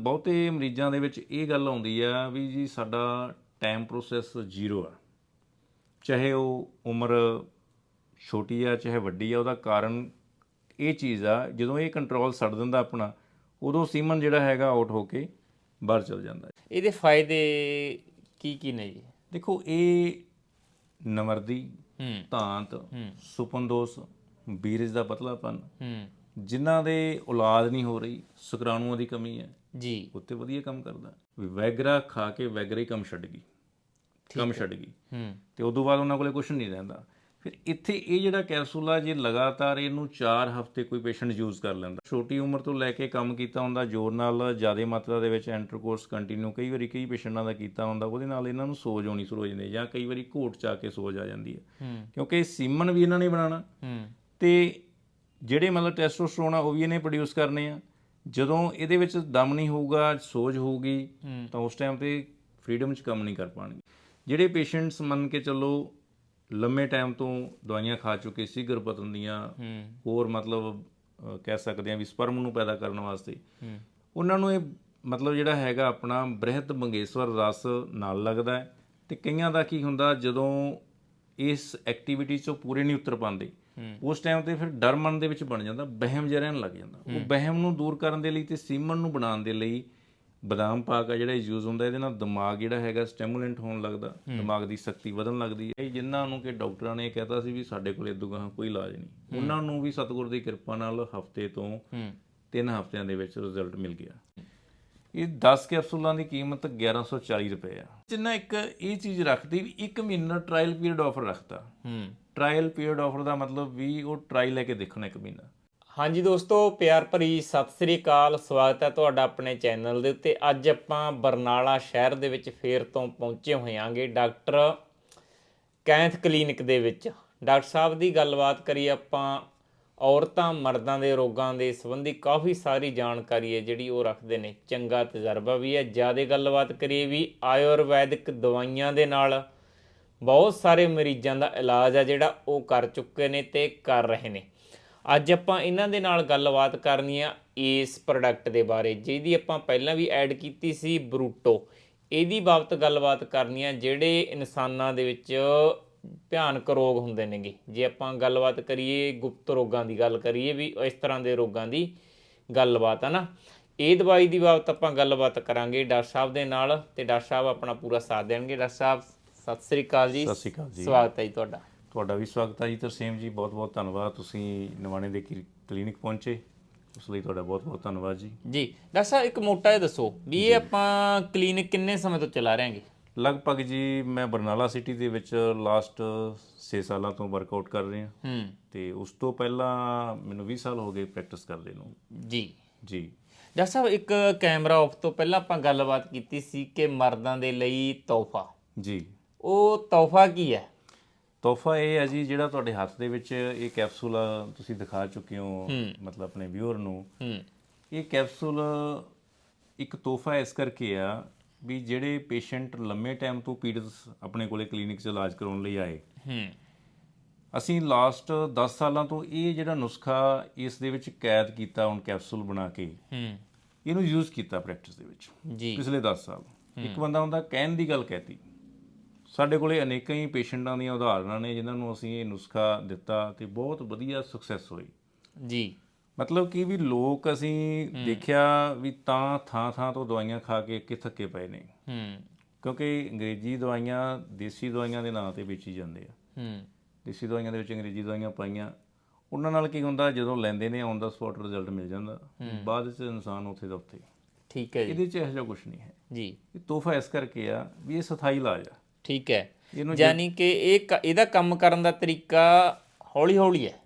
ਬਹੁਤੇ ਮਰੀਜ਼ਾਂ ਦੇ ਵਿੱਚ ਇਹ ਗੱਲ ਆਉਂਦੀ ਆ ਵੀ ਜੀ ਸਾਡਾ ਟਾਈਮ ਪ੍ਰੋਸੈਸ ਜ਼ੀਰੋ ਆ। ਚਾਹੇ ਉਹ ਉਮਰ ਛੋਟੀ ਆ ਚਾਹੇ ਵੱਡੀ ਆ ਉਹਦਾ ਕਾਰਨ ਇਹ ਚੀਜ਼ ਆ ਜਦੋਂ ਇਹ ਕੰਟਰੋਲ ਛੱਡ ਦਿੰਦਾ ਆਪਣਾ ਉਦੋਂ ਸੀਮਨ ਜਿਹੜਾ ਹੈਗਾ ਆਊਟ ਹੋ ਕੇ ਬਾਹਰ ਚਲ ਜਾਂਦਾ। ਇਹਦੇ ਫਾਇਦੇ ਕੀ ਕੀ ਨੇ ਜੀ? ਦੇਖੋ ਇਹ ਨਮਰਦੀ ਹੂੰ। ਧਾਂਤ ਸੁਪਨਦੋਸ ਬੀਰਜ ਦਾ ਪਤਲਾਪਨ ਹੂੰ। ਜਿਨ੍ਹਾਂ ਦੇ ਔਲਾਦ ਨਹੀਂ ਹੋ ਰਹੀ ਸ਼ੁਕਰਾਣੂਆਂ ਦੀ ਕਮੀ ਹੈ। ਜੀ। ਉੱਤੇ ਵਧੀਆ ਕੰਮ ਕਰਦਾ। ਵੀ ਵੈਗਰਾ ਖਾ ਕੇ ਵੈਗਰਾ ਹੀ ਕੰਮ ਛੱਡ ਗਈ। ਕੰਮ ਛੱਡ ਗਈ। ਹੂੰ। ਤੇ ਉਦੋਂ ਬਾਅਦ ਉਹਨਾਂ ਕੋਲੇ ਕੁਝ ਨਹੀਂ ਰਹਿੰਦਾ। ਫਿਰ ਇੱਥੇ ਇਹ ਜਿਹੜਾ ਕੈਪਸੂਲ ਆ ਜੇ ਲਗਾਤਾਰ ਇਹਨੂੰ 4 ਹਫ਼ਤੇ ਕੋਈ ਪੇਸ਼ੈਂਟ ਯੂਜ਼ ਕਰ ਲੈਂਦਾ। ਛੋਟੀ ਉਮਰ ਤੋਂ ਲੈ ਕੇ ਕੰਮ ਕੀਤਾ ਹੁੰਦਾ ਜ਼ੋਰ ਨਾਲ ਜ਼ਿਆਦਾ ਮਾਤਰਾ ਦੇ ਵਿੱਚ ਇੰਟਰਕੋਰਸ ਕੰਟੀਨਿਊ ਕਈ ਵਾਰੀ ਕਈ ਪੇਸ਼ੈਂਟਾਂ ਦਾ ਕੀਤਾ ਹੁੰਦਾ ਉਹਦੇ ਨਾਲ ਇਹਨਾਂ ਨੂੰ ਸੋਜ ਆਉਣੀ ਸ਼ੁਰੂ ਹੋ ਜਾਂਦੀ ਹੈ ਜਾਂ ਕਈ ਵਾਰੀ ਘੋਟ ਚਾ ਕੇ ਸੋਜ ਆ ਜਾਂਦੀ ਹੈ। ਕਿਉਂਕਿ ਸੀਮਨ ਵੀ ਇਹਨਾਂ ਨੇ ਬਣਾਉਣਾ। ਤੇ ਜਿਹੜੇ ਮਤਲਬ ਟੈਸਟੋਸਟੇਰੋਨ ਆ ਉਹ ਵੀ ਇਹਨੇ ਪ੍ਰੋਡਿਊਸ ਕਰਨੇ ਆ। ਜਦੋਂ ਇਹਦੇ ਵਿੱਚ ਦਮ ਨਹੀਂ ਹੋਊਗਾ ਸੋਜ ਹੋਊਗੀ। ਤਾਂ ਉਸ ਟਾਈਮ ਤੇ ਫ੍ਰੀडम 'ਚ ਕੰਮ ਨਹੀਂ ਕਰ ਪਾਣਗੇ। ਜਿਹੜੇ ਪੇਸ਼ੈਂਟਸ ਮੰਨ ਕੇ ਚੱਲੋ ਲੰਮੇ ਟਾਈਮ ਤੋਂ ਦਵਾਈਆਂ ਖਾ ਚੁੱਕੇ ਸੀ ਗਰਭਪਤਨ ਦੀਆਂ ਹੋਰ ਮਤਲਬ ਕਹਿ ਸਕਦੇ ਆ ਵੀ ਸਪਰਮ ਨੂੰ ਪੈਦਾ ਕਰਨ ਵਾਸਤੇ ਉਹਨਾਂ ਨੂੰ ਇਹ ਮਤਲਬ ਜਿਹੜਾ ਹੈਗਾ ਆਪਣਾ ਬ੍ਰਿਹਤ ਮੰਗੇਸ਼ਵਰ ਰਸ ਨਾਲ ਲੱਗਦਾ ਹੈ। ਤੇ ਕਈਆਂ ਦਾ ਕੀ ਹੁੰਦਾ ਜਦੋਂ ਇਸ ਐਕਟੀਵਿਟੀ ਚੋਂ ਪੂਰੇ ਨਹੀਂ ਉਤਰ ਪਾਉਂਦੇ ਉਸ ਟਾਈਮ ਤੇ ਫਿਰ ਡਰ ਮਨ ਦੇ ਵਿੱਚ ਬਣ ਜਾਂਦਾ ਵਹਿਮ ਜਿਹਾ ਰਹਿਣ ਲੱਗ ਜਾਂਦਾ। ਉਹ ਵਹਿਮ ਨੂੰ ਦੂਰ ਕਰਨ ਦੇ ਲਈ ਤੇ ਸੀਮਨ ਨੂੰ ਬਣਾਉਣ ਦੇ ਲਈ ਬਦਾਮ ਪਾਕ ਆ ਜਿਹੜਾ ਯੂਜ਼ ਹੁੰਦਾ ਇਹਦੇ ਨਾਲ ਦਿਮਾਗ ਜਿਹੜਾ ਹੈਗਾ ਸਟਿਮੂਲੈਂਟ ਹੋਣ ਲੱਗਦਾ ਦਿਮਾਗ ਦੀ ਸ਼ਕਤੀ ਵਧਣ ਲੱਗਦੀ ਹੈ। ਜਿਨ੍ਹਾਂ ਨੂੰ ਕਿ ਡਾਕਟਰਾਂ ਨੇ ਕਹਿਤਾ ਸੀ ਵੀ ਸਾਡੇ ਕੋਲ ਇਦੋਂ ਗਾਹਾਂ ਕੋਈ ਇਲਾਜ ਨਹੀਂ। ਉਹਨਾਂ ਨੂੰ ਵੀ ਸਤਿਗੁਰ ਦੀ ਕਿਰਪਾ ਨਾਲ ਹਫ਼ਤੇ ਤੋਂ ਤਿੰਨ ਹਫ਼ਤਿਆਂ ਦੇ ਵਿੱਚ ਰਿਜ਼ਲਟ ਮਿਲ ਗਿਆ। ਇਹ 10 ਕੈਪਸੂਲਾਂ ਦੀ ਕੀਮਤ 1140 ਰੁਪਏ ਆ। ਜਿੰਨਾ ਇੱਕ ਇਹ ਚੀਜ਼ ਰੱਖਦੀ ਵੀ 1 ਮਹੀਨਾ ਟ੍ਰਾਇਲ ਪੀਰੀਅਡ ਆਫਰ ਰੱਖਤਾ। ਹੂੰ। ਟ੍ਰਾਇਲ ਪੀਰੀਅਡ ਆਫਰ ਦਾ ਮਤਲਬ ਵੀ ਉਹ ਟ੍ਰਾਈ ਲੈ ਕੇ ਦੇਖਣਾ ਇੱਕ ਮਹੀਨਾ। ਹਾਂਜੀ ਦੋਸਤੋ, ਪਿਆਰ ਭਰੀ ਸਤਿ ਸ੍ਰੀ ਅਕਾਲ। ਸਵਾਗਤ ਹੈ ਤੁਹਾਡਾ ਆਪਣੇ ਚੈਨਲ ਦੇ ਉੱਤੇ। ਅੱਜ ਆਪਾਂ ਬਰਨਾਲਾ ਸ਼ਹਿਰ ਦੇ ਵਿੱਚ ਫੇਰ ਤੋਂ ਪਹੁੰਚੇ ਹੋਏ ਆਂਗੇ ਡਾਕਟਰ ਕੈਂਥ ਕਲੀਨਿਕ ਦੇ ਵਿੱਚ। ਡਾਕਟਰ ਸਾਹਿਬ ਦੀ ਗੱਲਬਾਤ ਕਰੀ ਆਪਾਂ, ਔਰਤਾਂ, ਮਰਦਾਂ ਦੇ ਰੋਗਾਂ ਦੇ ਸੰਬੰਧੀ ਕਾਫੀ ਸਾਰੀ ਜਾਣਕਾਰੀ ਹੈ ਜਿਹੜੀ ਉਹ ਰੱਖਦੇ ਨੇ। ਚੰਗਾ ਤਜਰਬਾ ਵੀ ਹੈ। ਜ਼ਿਆਦਾ ਗੱਲਬਾਤ ਕਰੀਏ ਵੀ ਆਯੁਰਵੈਦਿਕ ਦਵਾਈਆਂ ਦੇ ਨਾਲ ਬਹੁਤ ਸਾਰੇ ਮਰੀਜ਼ਾਂ ਦਾ ਇਲਾਜ ਆ ਜਿਹੜਾ ਉਹ ਕਰ ਚੁੱਕੇ ਨੇ ਤੇ ਕਰ ਰਹੇ ਨੇ। ਅੱਜ ਆਪਾਂ ਇਹਨਾਂ ਦੇ ਨਾਲ ਗੱਲਬਾਤ ਕਰਨੀ ਆ ਇਸ ਪ੍ਰੋਡਕਟ ਦੇ ਬਾਰੇ, ਜਿਹਦੀ ਆਪਾਂ ਪਹਿਲਾਂ ਵੀ ਐਡ ਕੀਤੀ ਸੀ ਬਰੂਟੋ। ਇਹਦੀ ਬਾਬਤ ਗੱਲਬਾਤ ਕਰਨੀ ਆ ਜਿਹੜੇ ਇਨਸਾਨਾਂ ਦੇ ਵਿੱਚ ਭਿਆਨਕ ਰੋਗ ਹੁੰਦੇ ਨੇਗੇ। ਜੇ ਆਪਾਂ ਗੱਲਬਾਤ ਕਰੀਏ ਗੁਪਤ ਰੋਗਾਂ ਦੀ ਗੱਲ ਕਰੀਏ ਵੀ ਇਸ ਤਰ੍ਹਾਂ ਦੇ ਰੋਗਾਂ ਦੀ ਗੱਲਬਾਤ ਆ ਨਾ, ਇਹ ਦਵਾਈ ਦੀ ਬਾਬਤ ਆਪਾਂ ਗੱਲਬਾਤ ਕਰਾਂਗੇ। ਡਾਕਟਰ ਸਾਹਿਬ ਦੇ ਨਾਲ ਤੇ ਡਾਕਟਰ ਸਾਹਿਬ ਆਪਣਾ ਪੂਰਾ ਸਾਥ ਦੇਣਗੇ। ਡਾਕਟਰ ਸਾਹਿਬ ਸਤਿ ਸ੍ਰੀ ਅਕਾਲ ਜੀ। ਸਤਿ ਸ਼੍ਰੀ ਅਕਾਲ ਜੀ। ਸਵਾਗਤ ਹੈ ਜੀ ਤੁਹਾਡਾ। ਤੁਹਾਡਾ ਵੀ ਸਵਾਗਤ ਹੈ ਜੀ। ਤਰਸੇਮ ਜੀ ਬਹੁਤ ਬਹੁਤ ਧੰਨਵਾਦ। ਤੁਸੀਂ ਨਵਾਣੇ ਦੇ ਕਲੀਨਿਕ ਪਹੁੰਚੇ। ਉਸ ਲਈ ਤੁਹਾਡਾ ਬਹੁਤ ਬਹੁਤ ਧੰਨਵਾਦ ਜੀ। ਜੀ ਡਾਕਟਰ ਸਾਹਿਬ ਇੱਕ ਮੋਟਾ ਜਿਹਾ ਦੱਸੋ ਵੀ ਇਹ ਆਪਾਂ ਕਲੀਨਿਕ ਕਿੰਨੇ ਸਮੇਂ ਤੋਂ ਚਲਾ ਰਹੇ ਹਾਂਗੇ? ਲਗਭਗ ਜੀ ਮੈਂ ਬਰਨਾਲਾ ਸਿਟੀ ਦੇ ਵਿੱਚ ਲਾਸਟ 6 ਸਾਲਾਂ ਤੋਂ ਵਰਕਆਊਟ ਕਰ ਰਿਹਾ। ਹੂੰ। ਤੇ ਉਸ ਤੋਂ ਪਹਿਲਾਂ ਮੈਨੂੰ 20 ਸਾਲ ਹੋ ਗਏ ਪ੍ਰੈਕਟਿਸ ਕਰਦੇ ਨੂੰ। ਜੀ। ਜੀ। ਡਾਕਟਰ ਸਾਹਿਬ ਇੱਕ ਕੈਮਰਾ ਆਫ ਤੋਂ ਪਹਿਲਾਂ ਆਪਾਂ ਗੱਲਬਾਤ ਕੀਤੀ ਸੀ ਕਿ ਮਰਦਾਂ ਦੇ ਲਈ ਤੋਹਫਾ। ਜੀ। ਉਹ ਤੋਹਫਾ ਕੀ ਹੈ? ਤੋਹਫਾ ਇਹ ਹੈ ਜੀ ਜਿਹੜਾ ਤੁਹਾਡੇ ਹੱਥ ਦੇ ਵਿੱਚ ਇਹ ਕੈਪਸੂਲ ਤੁਸੀਂ ਦਿਖਾ ਚੁੱਕੇ ਹੋ ਮਤਲਬ ਆਪਣੇ ਵਿਊਅਰ ਨੂੰ। ਇਹ ਕੈਪਸੂਲ ਇੱਕ ਤੋਹਫਾ ਇਸ ਕਰਕੇ ਆ ਵੀ ਜਿਹੜੇ ਪੇਸ਼ੈਂਟ ਲੰਮੇ ਟਾਈਮ ਤੋਂ ਪੀੜਤ ਆਪਣੇ ਕੋਲੇ ਕਲੀਨਿਕ 'ਚ ਇਲਾਜ ਕਰਾਉਣ ਲਈ ਆਏ। ਹੂੰ। ਅਸੀਂ ਲਾਸਟ 10 ਸਾਲਾਂ ਤੋਂ ਇਹ ਜਿਹੜਾ ਨੁਸਖਾ ਇਸ ਦੇ ਵਿੱਚ ਕੈਦ ਕੀਤਾ ਹੁਣ ਕੈਪਸੂਲ ਬਣਾ ਕੇ ਹੂੰ। ਇਹਨੂੰ ਯੂਜ਼ ਕੀਤਾ ਪ੍ਰੈਕਟਿਸ ਦੇ ਵਿੱਚ ਜੀ। ਪਿਛਲੇ 10 ਸਾਲ। ਇੱਕ ਬੰਦਾ ਹੁੰਦਾ ਕਹਿਣ ਦੀ ਗੱਲ ਕਹਿਤੀ ਸਾਡੇ ਕੋਲੇ ਅਨੇਕਾਂ ਹੀ ਪੇਸ਼ੈਂਟਾਂ ਦੀਆਂ ਉਦਾਹਰਨਾਂ ਨੇ ਜਿਨ੍ਹਾਂ ਨੂੰ ਅਸੀਂ ਇਹ ਨੁਸਖਾ ਦਿੱਤਾ ਤੇ ਬਹੁਤ ਵਧੀਆ ਸਕਸੈਸ ਹੋਈ। ਜੀ। ਮਤਲਬ ਕਿ ਵੀ ਲੋਕ ਅਸੀਂ ਦੇਖਿਆ ਵੀ ਤਾਂ ਥਾਂ ਥਾਂ ਤੋਂ ਦਵਾਈਆਂ ਖਾ ਕੇ ਅੱਕੇ ਥੱਕੇ ਪਏ ਨੇ। ਹੂੰ। ਕਿਉਂਕਿ ਅੰਗਰੇਜ਼ੀ ਦਵਾਈਆਂ ਦੇਸੀ ਦਵਾਈਆਂ ਦੇ ਨਾਂ ਤੇ ਵੇਚੀ ਜਾਂਦੇ ਆ। ਹੂੰ। ਦੇਸੀ ਦਵਾਈਆਂ ਦੇ ਵਿੱਚ ਅੰਗਰੇਜ਼ੀ ਦਵਾਈਆਂ ਪਾਈਆਂ। ਉਹਨਾਂ ਨਾਲ ਕੀ ਹੁੰਦਾ ਜਦੋਂ ਲੈਂਦੇ ਨੇ ਔਨ ਦਾ ਸਪੌਟ ਰਿਜ਼ਲਟ ਮਿਲ ਜਾਂਦਾ। ਬਾਅਦ ਵਿੱਚ ਇਨਸਾਨ ਉੱਥੇ ਦਾ ਉੱਥੇ। ਠੀਕ ਹੈ ਜੀ। ਇਹਦੇ 'ਚ ਇਹੋ ਜਿਹਾ ਕੁਝ ਨਹੀਂ ਹੈ। ਜੀ। ਇਹ ਤੋਹਫਾ ਇਸ ਕਰਕੇ ਆ ਵੀ ਇਹ ਸਥਾਈ ਇਲਾਜ ਆ। ਠੀਕ ਹੈ। ਇਹਨੂੰ ਯਾਨੀ ਕਿ ਇਹ ਕ- ਇਹਦਾ ਕੰਮ ਕਰਨ ਦਾ ਤਰੀਕਾ ਹੌਲੀ ਹੌਲੀ ਹੈ।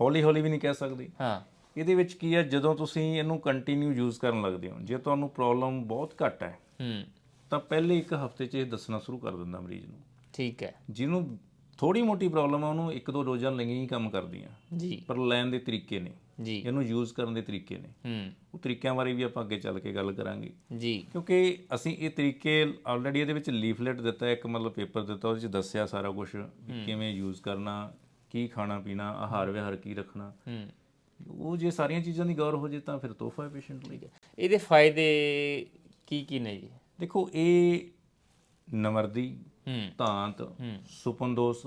ਹੌਲੀ ਹੌਲੀ ਵੀ ਨਹੀਂ ਕਹਿ ਸਕਦੇ। ਹਾਂ। ਇਹਦੇ ਵਿੱਚ ਕੀ ਹੈ ਜਦੋਂ ਤੁਸੀਂ ਇਹਨੂੰ ਕੰਟੀਨਿਊ ਯੂਜ਼ ਕਰਨ ਲੱਗਦੇ ਹੋ ਜੇ ਤੁਹਾਨੂੰ ਪ੍ਰੋਬਲਮ ਬਹੁਤ ਘੱਟ ਹੈ ਹੂੰ। ਤਾਂ ਪਹਿਲੇ ਇੱਕ ਹਫ਼ਤੇ 'ਚ ਇਹ ਦੱਸਣਾ ਸ਼ੁਰੂ ਕਰ ਦਿੰਦਾ ਮਰੀਜ਼ ਨੂੰ। ਠੀਕ ਹੈ। ਜਿਹਨੂੰ ਥੋੜੀ ਮੋਟੀ ਪ੍ਰੋਬਲਮ ਆ ਉਹਨੂੰ ਇੱਕ ਦੋ ਡੋਜ਼ਾਂ ਲਈਆਂ ਹੀ ਕੰਮ ਕਰਦੀਆਂ। ਜੀ। ਪਰ ਲੈਣ ਦੇ ਤਰੀਕੇ ਨੇ। ਜੀ। ਇਹਨੂੰ ਯੂਜ਼ ਕਰਨ ਦੇ ਤਰੀਕੇ ਨੇ। ਹੂੰ। ਉਹ ਤਰੀਕਿਆਂ ਬਾਰੇ ਵੀ ਆਪਾਂ ਅੱਗੇ ਚੱਲ ਕੇ ਗੱਲ ਕਰਾਂਗੇ। ਜੀ। ਕਿਉਂਕਿ ਅਸੀਂ ਇਹ ਤਰੀਕੇ ਆਲਰੇਡੀ ਇਹਦੇ ਵਿੱਚ ਲੀਫਲੇਟ ਦਿੱਤਾ ਇੱਕ ਮਤਲਬ ਪੇਪਰ ਦਿੱਤਾ ਉਹਦੇ ਵਿੱਚ ਦੱਸਿਆ ਸਾਰਾ ਕੁਝ ਕਿਵੇਂ ਯੂਜ਼ ਕਰਨਾ ਕੀ ਖਾਣਾ ਪੀਣਾ ਆਹਾਰ ਵਿਹਾਰ ਕੀ ਰੱਖਣਾ। ਹੂੰ। ਉਹ ਜੇ ਸਾਰੀਆਂ ਚੀਜ਼ਾਂ ਦੀ ਗੌਰ ਹੋ ਜੇ ਤਾਂ ਫਿਰ ਤੋਹਫਾ ਹੈ ਪੇਸ਼ੈਂਟ ਲਈ। ਇਹਦੇ ਫਾਇਦੇ ਕੀ ਕੀ ਨੇ ਜੀ? ਦੇਖੋ ਇਹ ਨਮਰਦੀ ਹੂੰ। ਧਾਂਤ ਸੁਪਨਦੋਸ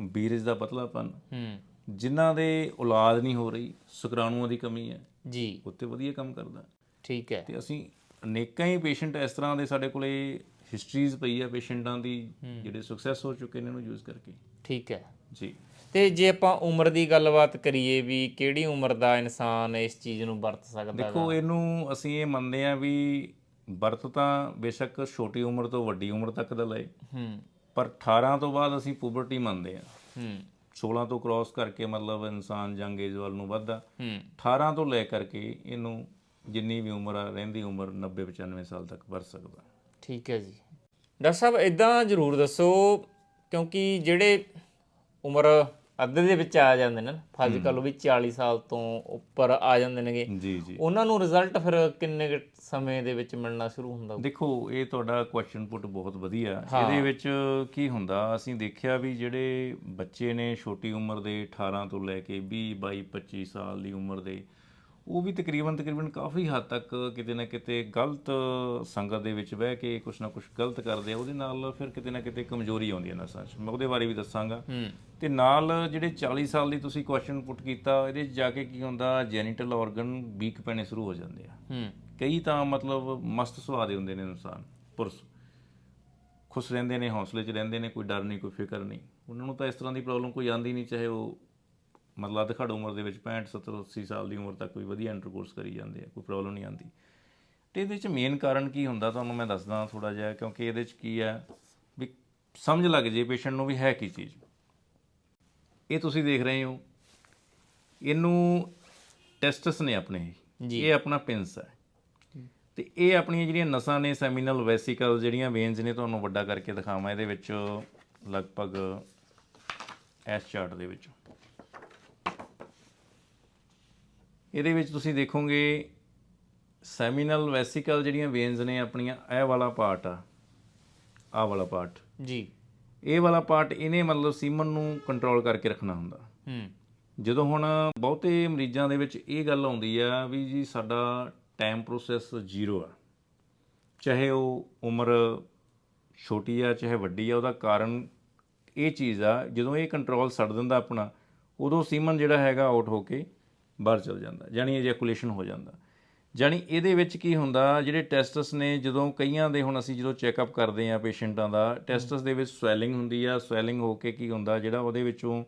ਬੀਰਜ ਦਾ ਪਤਲਾਪਨ ਹੂੰ। ਜਿਨ੍ਹਾਂ ਦੇ ਔਲਾਦ ਨਹੀਂ ਹੋ ਰਹੀ ਸ਼ੁਕਰਾਣੂਆਂ ਦੀ ਕਮੀ ਹੈ। ਜੀ। ਉੱਤੇ ਵਧੀਆ ਕੰਮ ਕਰਦਾ। ਠੀਕ ਹੈ। ਤੇ ਅਸੀਂ ਅਨੇਕਾਂ ਹੀ ਪੇਸ਼ੈਂਟ ਇਸ ਤਰ੍ਹਾਂ ਦੇ ਸਾਡੇ ਕੋਲੇ ਹਿਸਟਰੀਜ਼ ਪਈ ਹੈ ਪੇਸ਼ੈਂਟਾਂ ਦੀ ਜਿਹੜੇ ਸਕਸੈਸ ਹੋ ਚੁੱਕੇ ਨੇ ਇਹਨੂੰ ਯੂਜ਼ ਕਰਕੇ। ਠੀਕ ਹੈ। ਜੀ। ਤੇ ਜੇ ਆਪਾਂ ਉਮਰ ਦੀ ਗੱਲਬਾਤ ਕਰੀਏ ਵੀ ਕਿਹੜੀ ਉਮਰ ਦਾ ਇਨਸਾਨ ਇਸ ਚੀਜ਼ ਨੂੰ ਵਰਤ ਸਕਦਾ ਹੈ ਦੇਖੋ ਇਹਨੂੰ ਅਸੀਂ ਇਹ ਮੰਨਦੇ ਆ ਵੀ ਵਰਤ ਤਾਂ ਬੇਸ਼ੱਕ ਛੋਟੀ ਉਮਰ ਤੋਂ ਵੱਡੀ ਉਮਰ ਤੱਕ ਦਾ ਲਏ। ਹੂੰ। ਪਰ 18 ਤੋਂ ਬਾਅਦ ਅਸੀਂ ਪੁਬਰਟੀ ਮੰਨਦੇ ਆ ਹੂੰ। 16 ਤੋਂ ਕ੍ਰਾਸ ਕਰਕੇ ਮਤਲਬ ਇਨਸਾਨ ਜੰਗ ਏਜ ਵੱਲ ਨੂੰ ਵੱਧਦਾ। ਹੂੰ। 18 ਤੋਂ ਲੈ ਕਰਕੇ ਇਹਨੂੰ ਜਿੰਨੀ ਵੀ ਉਮਰ ਆ ਰਹਿੰਦੀ ਉਮਰ 90 95 ਸਾਲ ਤੱਕ ਵਰਤ ਸਕਦਾ। ਠੀਕ ਹੈ ਜੀ। ਡਾਕਟਰ ਸਾਹਿਬ ਇਦਾਂ ਜ਼ਰੂਰ ਦੱਸੋ ਕਿਉਂਕਿ ਜਿਹੜੇ ਉਮਰ ਅੱਧੇ ਦੇ ਵਿੱਚ ਆ ਜਾਂਦੇ ਨੇ ਕਰ ਲਓ ਵੀ 40 ਸਾਲ ਤੋਂ ਉੱਪਰ ਆ ਜਾਂਦੇ ਨੇਗੇ। ਜੀ ਜੀ। ਉਹਨਾਂ ਨੂੰ ਰਿਜ਼ਲਟ ਫਿਰ ਕਿੰਨੇ ਸਮੇਂ ਦੇ ਵਿੱਚ ਮਿਲਣਾ ਸ਼ੁਰੂ ਹੁੰਦਾ? ਦੇਖੋ ਇਹ ਤੁਹਾਡਾ ਕੁਐਸਚਨ ਪੁੱਟ ਬਹੁਤ ਵਧੀਆ। ਇਹਦੇ ਵਿੱਚ ਕੀ ਹੁੰਦਾ ਅਸੀਂ ਦੇਖਿਆ ਵੀ ਜਿਹੜੇ ਬੱਚੇ ਨੇ ਛੋਟੀ ਉਮਰ ਦੇ 18 ਤੋਂ ਲੈ ਕੇ 20 22 25 ਸਾਲ ਦੀ ਉਮਰ ਦੇ ਉਹ ਵੀ ਤਕਰੀਬਨ ਤਕਰੀਬਨ ਕਾਫੀ ਹੱਦ ਤੱਕ ਕਿਤੇ ਨਾ ਕਿਤੇ ਗਲਤ ਸੰਗਤ ਦੇ ਵਿੱਚ ਬਹਿ ਕੇ ਕੁਛ ਨਾ ਕੁਛ ਗਲਤ ਕਰਦੇ ਆ ਉਹਦੇ ਨਾਲ ਫਿਰ ਕਿਤੇ ਨਾ ਕਿਤੇ ਕਮਜ਼ੋਰੀ ਆਉਂਦੀ ਹੈ ਨਸਾਂ 'ਚ। ਮੈਂ ਉਹਦੇ ਬਾਰੇ ਵੀ ਦੱਸਾਂਗਾ। ਤੇ ਨਾਲ ਜਿਹੜੇ 40 ਸਾਲ ਦੀ ਤੁਸੀਂ ਕੁਐਸਚਨ ਪੁੱਟ ਕੀਤਾ ਇਹਦੇ 'ਚ ਜਾ ਕੇ ਕੀ ਹੁੰਦਾ ਜੈਨੀਟਲ ਆਰਗਨ ਵੀਕ ਪੈਣੇ ਸ਼ੁਰੂ ਹੋ ਜਾਂਦੇ ਆ। ਕਈ ਤਾਂ ਮਤਲਬ ਮਸਤ ਸੁਭਾਅ ਦੇ ਹੁੰਦੇ ਨੇ ਇਨਸਾਨ ਪੁਰਸ਼। ਖੁਸ਼ ਰਹਿੰਦੇ ਨੇ ਹੌਸਲੇ 'ਚ ਰਹਿੰਦੇ ਨੇ ਕੋਈ ਡਰ ਨਹੀਂ ਕੋਈ ਫਿਕਰ ਨਹੀਂ। ਉਹਨਾਂ ਨੂੰ ਤਾਂ ਇਸ ਤਰ੍ਹਾਂ ਦੀ ਪ੍ਰੋਬਲਮ ਕੋਈ ਆਂਦੀ ਨਹੀਂ ਚਾਹੇ ਉਹ ਮਤਲਬ ਅਧਖੜ ਉਮਰ ਦੇ ਵਿੱਚ 65 70 80 ਸਾਲ ਦੀ ਉਮਰ ਤੱਕ ਕੋਈ ਵਧੀਆ ਇੰਟਰਕੋਰਸ ਕਰੀ ਜਾਂਦੇ ਆ ਕੋਈ ਪ੍ਰੋਬਲਮ ਨਹੀਂ ਆਂਦੀ ਤੇ ਇਹਦੇ 'ਚ ਮੇਨ ਕਾਰਨ ਕੀ ਹੁੰਦਾ ਤੁਹਾਨੂੰ ਮੈਂ ਦੱਸਦਾ ਥੋੜਾ ਜਿਹਾ ਕਿਉਂਕਿ ਇਹਦੇ 'ਚ ਕੀ ਹੈ ਵੀ ਸਮਝ ਲੱਗ ਜੇ ਪੇਸ਼ੈਂਟ ਨੂੰ ਵੀ ਹੈ ਕੀ ਚੀਜ਼। ਇਹ ਤੁਸੀਂ ਦੇਖ ਰਹੇ ਹੋ। ਇਹਨੂੰ ਟੈਸਟਸ ਨੇ ਆਪਣੇ। ਇਹ ਆਪਣਾ ਪਿੰਸ ਹੈ। ਤੇ ਇਹ ਆਪਣੀਆਂ ਜਿਹੜੀਆਂ ਨਸਾਂ ਨੇ ਸੈਮੀਨਲ ਵੈਸੀਕਲ ਜਿਹੜੀਆਂ ਵੇਨਸ ਨੇ ਤੁਹਾਨੂੰ ਵੱਡਾ ਕਰਕੇ ਦਿਖਾਵਾਂ। ਇਹਦੇ ਵਿੱਚ ਲਗਭਗ ਐਸ ਚਾਰਟ ਦੇ ਵਿੱਚ। ਇਹਦੇ ਵਿੱਚ ਤੁਸੀਂ ਦੇਖੋਗੇ ਸੈਮੀਨਲ ਵੈਸੀਕਲ ਜਿਹੜੀਆਂ ਵੇਨਸ ਨੇ ਆਪਣੀਆਂ ਇਹ ਵਾਲਾ ਪਾਰਟ ਆ ਆਹ ਵਾਲਾ ਪਾਰਟ ਜੀ। ਇਹ ਵਾਲਾ ਪਾਰਟ ਇਹਨੇ ਮਤਲਬ ਸੀਮਨ ਨੂੰ ਕੰਟਰੋਲ ਕਰਕੇ ਰੱਖਣਾ ਹੁੰਦਾ। ਹੂੰ। ਜਦੋਂ ਹੁਣ ਬਹੁਤੇ ਮਰੀਜ਼ਾਂ ਦੇ ਵਿੱਚ ਇਹ ਗੱਲ ਆਉਂਦੀ ਆ ਵੀ ਜੀ ਸਾਡਾ ਟਾਈਮ ਪ੍ਰੋਸੈਸ ਜ਼ੀਰੋ ਆ। ਚਾਹੇ ਉਹ ਉਮਰ ਛੋਟੀ ਆ ਚਾਹੇ ਵੱਡੀ ਆ ਉਹਦਾ ਕਾਰਨ ਇਹ ਚੀਜ਼ ਆ ਜਦੋਂ ਇਹ ਕੰਟਰੋਲ ਛੱਡ ਦਿੰਦਾ ਆਪਣਾ ਉਦੋਂ ਸੀਮਨ ਜਿਹੜਾ ਹੈਗਾ ਆਊਟ ਹੋ ਕੇ ਬਾਹਰ ਚਲ ਜਾਂਦਾ ਯਾਨੀ ਐਜੈਕੂਲੇਸ਼ਨ ਹੋ ਜਾਂਦਾ। ਜਾਣੀ ਇਹਦੇ ਵਿੱਚ ਕੀ ਹੁੰਦਾ, ਜਿਹੜੇ ਟੈਸਟਸ ਨੇ, ਜਦੋਂ ਕਈਆਂ ਦੇ ਹੁਣ ਅਸੀਂ ਜਦੋਂ ਚੈੱਕਅਪ ਕਰਦੇ ਆ ਪੇਸ਼ੈਂਟਾਂ ਦਾ ਟੈਸਟਸ ਦੇ ਵਿੱਚ ਸਵੈਲਿੰਗ ਹੁੰਦੀ ਆ ਸਵੈਲਿੰਗ ਹੋ ਕੇ ਕੀ ਹੁੰਦਾ, ਜਿਹੜਾ ਉਹਦੇ ਵਿੱਚੋਂ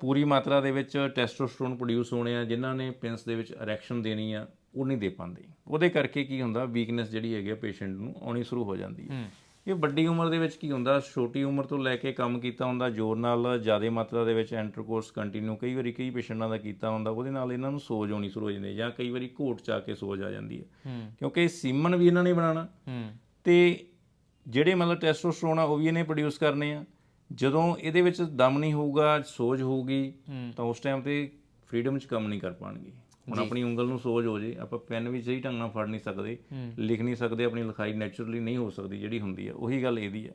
ਪੂਰੀ ਮਾਤਰਾ ਦੇ ਵਿੱਚ ਟੈਸਟੋਸਟੇਰੋਨ ਪ੍ਰੋਡਿਊਸ ਹੋਣੇ ਆ, ਜਿਨ੍ਹਾਂ ਨੇ ਪਿੰਸ ਦੇ ਵਿੱਚ ਇਰੈਕਸ਼ਨ ਦੇਣੀ ਆ, ਉਹ ਨਹੀਂ ਦੇ ਪਾਉਂਦੇ। ਉਹਦੇ ਕਰਕੇ ਕੀ ਹੁੰਦਾ ਵੀਕਨੈਸ ਜਿਹੜੀ ਹੈਗੀ ਆ ਪੇਸ਼ੈਂਟ ਨੂੰ, ਆਉਣੀ ਸ਼ੁਰੂ ਹੋ ਜਾਂਦੀ ਹੈ। ਇਹ ਵੱਡੀ ਉਮਰ ਦੇ ਵਿੱਚ ਕੀ ਹੁੰਦਾ? ਛੋਟੀ ਉਮਰ ਤੋਂ ਲੈ ਕੇ ਕੰਮ ਕੀਤਾ ਹੁੰਦਾ ਜ਼ੋਰ ਨਾਲ ਜ਼ਿਆਦਾ ਮਾਤਰਾ ਦੇ ਵਿੱਚ ਇੰਟਰਕੋਰਸ ਕੰਟੀਨਿਊ ਕਈ ਵਾਰੀ ਕਈ ਪੇਸ਼ੈਂਟਾਂ ਦਾ ਕੀਤਾ ਹੁੰਦਾ ਉਹਦੇ ਨਾਲ ਇਹਨਾਂ ਨੂੰ ਸੋਜ ਆਉਣੀ ਸ਼ੁਰੂ ਹੋ ਜਾਂਦੀ ਹੈ ਜਾਂ ਕਈ ਵਾਰੀ ਘੋਟ ਚ ਕੇ ਸੋਜ ਆ ਜਾਂਦੀ ਹੈ। ਕਿਉਂਕਿ ਸੀਮਨ ਵੀ ਇਹਨਾਂ ਨੇ ਬਣਾਉਣਾ। ਤੇ ਜਿਹੜੇ ਮਤਲਬ ਟੈਸਟੋਸਟੇਰੋਨ ਆ ਉਹ ਵੀ ਇਹਨੇ ਪ੍ਰੋਡਿਊਸ ਕਰਨੇ ਆ। ਜਦੋਂ ਇਹਦੇ ਵਿੱਚ ਦਮ ਨਹੀਂ ਹੋਊਗਾ ਸੋਜ ਹੋਊਗੀ। ਤਾਂ ਉਸ ਟਾਈਮ ਤੇ ਫਰੀडम 'ਚ ਕੰਮ ਨਹੀਂ ਕਰ ਪਾਣਗੇ ਹੁਣ ਆਪਣੀ ਉਂਗਲ ਨੂੰ ਸੋਜ ਹੋ ਜੇ ਆਪਾਂ ਪੈਨ ਵੀ ਸਹੀ ਢੰਗ ਨਾਲ ਫੜ ਨਹੀਂ ਸਕਦੇ ਲਿਖ ਨਹੀਂ ਸਕਦੇ ਆਪਣੀ ਲਿਖਾਈ ਨੇਚਰਲੀ ਨਹੀਂ ਹੋ ਸਕਦੀ ਜਿਹੜੀ ਹੁੰਦੀ ਹੈ ਉਹੀ ਗੱਲ ਇਹਦੀ ਹੈ।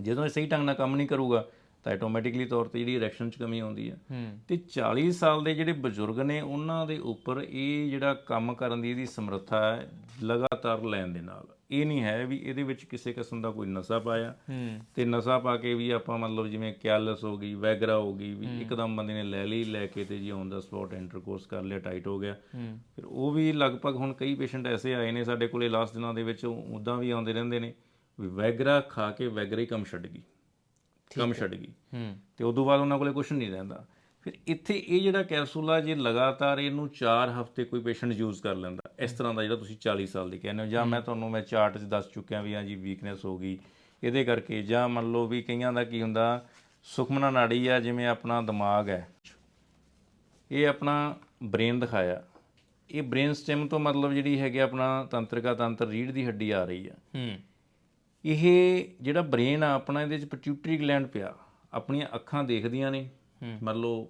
ਜਦੋਂ ਇਹ ਸਹੀ ਢੰਗ ਨਾਲ ਕੰਮ ਨਹੀਂ ਕਰੂਗਾ ਤਾਂ ਆਟੋਮੈਟਿਕਲੀ ਤੌਰ ਤੇ ਜਿਹੜੀ ਇਰੈਕਸ਼ਨ 'ਚ ਕਮੀ ਆਉਂਦੀ ਹੈ। ਹੂੰ। ਤੇ 40 ਸਾਲ ਦੇ ਜਿਹੜੇ ਬਜ਼ੁਰਗ ਨੇ ਉਹਨਾਂ ਦੇ ਉੱਪਰ ਇਹ ਜਿਹੜਾ ਕੰਮ ਕਰਨ ਦੀ ਇਹਦੀ ਸਮਰੱਥਾ ਹੈ ਲਗਾਤਾਰ ਲੈਣ ਦੇ ਨਾਲ। ਇਹ ਨਹੀਂ ਹੈ ਵੀ ਇਹਦੇ ਵਿੱਚ ਕਿਸੇ ਕਿਸਮ ਦਾ ਕੋਈ ਨਸ਼ਾ ਪਾਇਆ। ਤੇ ਨਸ਼ਾ ਪਾ ਕੇ ਵੀ ਆਪਾਂ ਮਤਲਬ ਜਿਵੇਂ ਕੈਲਸ ਹੋ ਗਈ ਵੈਗਰਾ ਹੋ ਗਈ ਵੀ ਇੱਕਦਮ ਬੰਦੇ ਨੇ ਲੈ ਲਈ ਲੈ ਕੇ ਤੇ ਜੀ ਔਨ ਦਾ ਸਪੌਟ ਇੰਟਰਕੋਰਸ ਕਰ ਲਿਆ ਟਾਈਟ ਹੋ ਗਿਆ। ਫਿਰ ਉਹ ਵੀ ਲਗਭਗ ਹੁਣ ਕਈ ਪੇਸ਼ੈਂਟ ਐਸੇ ਆਏ ਨੇ ਸਾਡੇ ਕੋਲੇ ਲਾਸਟ ਦਿਨਾਂ ਦੇ ਵਿੱਚ ਉਦਾਂ ਵੀ ਆਉਂਦੇ ਰਹਿੰਦੇ ਨੇ ਵੀ ਵੈਗਰਾ ਖਾ ਕੇ ਵੈਗਰਾ ਕੰਮ ਛੱਡ ਗਈ। ਕੰਮ ਛੱਡ ਗਈ। ਤੇ ਉਦੋਂ ਬਾਅਦ ਉਹਨਾਂ ਕੋਲੇ ਕੁਝ ਨਹੀਂ ਰਹਿੰਦਾ। ਫਿਰ ਇੱਥੇ ਇਹ ਜਿਹੜਾ ਕੈਪਸੂਲ ਆ ਜੇ ਲਗਾਤਾਰ ਇਹਨੂੰ 4 ਹਫ਼ਤੇ ਕੋਈ ਪੇਸ਼ੈਂਟ ਯੂਜ਼ ਕਰ ਲੈਂਦਾ ਇਸ ਤਰ੍ਹਾਂ ਦਾ ਜਿਹੜਾ ਤੁਸੀਂ 40 ਸਾਲ ਦੀ ਕਹਿੰਦੇ ਹੋ ਜਾਂ ਮੈਂ ਤੁਹਾਨੂੰ ਮੈਂ ਚਾਰਟ 'ਚ ਦੱਸ ਚੁੱਕਿਆ ਵੀ ਹਾਂ ਜੀ ਵੀਕਨੈਸ ਹੋ ਗਈ ਇਹਦੇ ਕਰਕੇ ਜਾਂ ਮੰਨ ਲਓ ਵੀ ਕਈਆਂ ਦਾ ਕੀ ਹੁੰਦਾ ਸੁਖਮਨਾ ਨਾੜੀ ਆ ਜਿਵੇਂ ਆਪਣਾ ਦਿਮਾਗ ਹੈ ਇਹ ਆਪਣਾ ਬ੍ਰੇਨ ਦਿਖਾਇਆ ਇਹ ਬ੍ਰੇਨ ਸਟੈਮ ਤੋਂ ਮਤਲਬ ਜਿਹੜੀ ਹੈਗੀ ਆਪਣਾ ਤੰਤਰਿਕਾ ਤੰਤਰ ਰੀੜ ਦੀ ਹੱਡੀ ਆ ਰਹੀ ਆ। ਹੂੰ। ਇਹ ਜਿਹੜਾ ਬ੍ਰੇਨ ਆ ਆਪਣਾ ਇਹਦੇ ਵਿੱਚ ਪਿਟਿਊਟਰੀ ਗਲੈਂਡ ਪਿਆ ਆਪਣੀਆਂ ਅੱਖਾਂ ਦੇਖਦੀਆਂ ਨੇ ਮੰਨ ਲਓ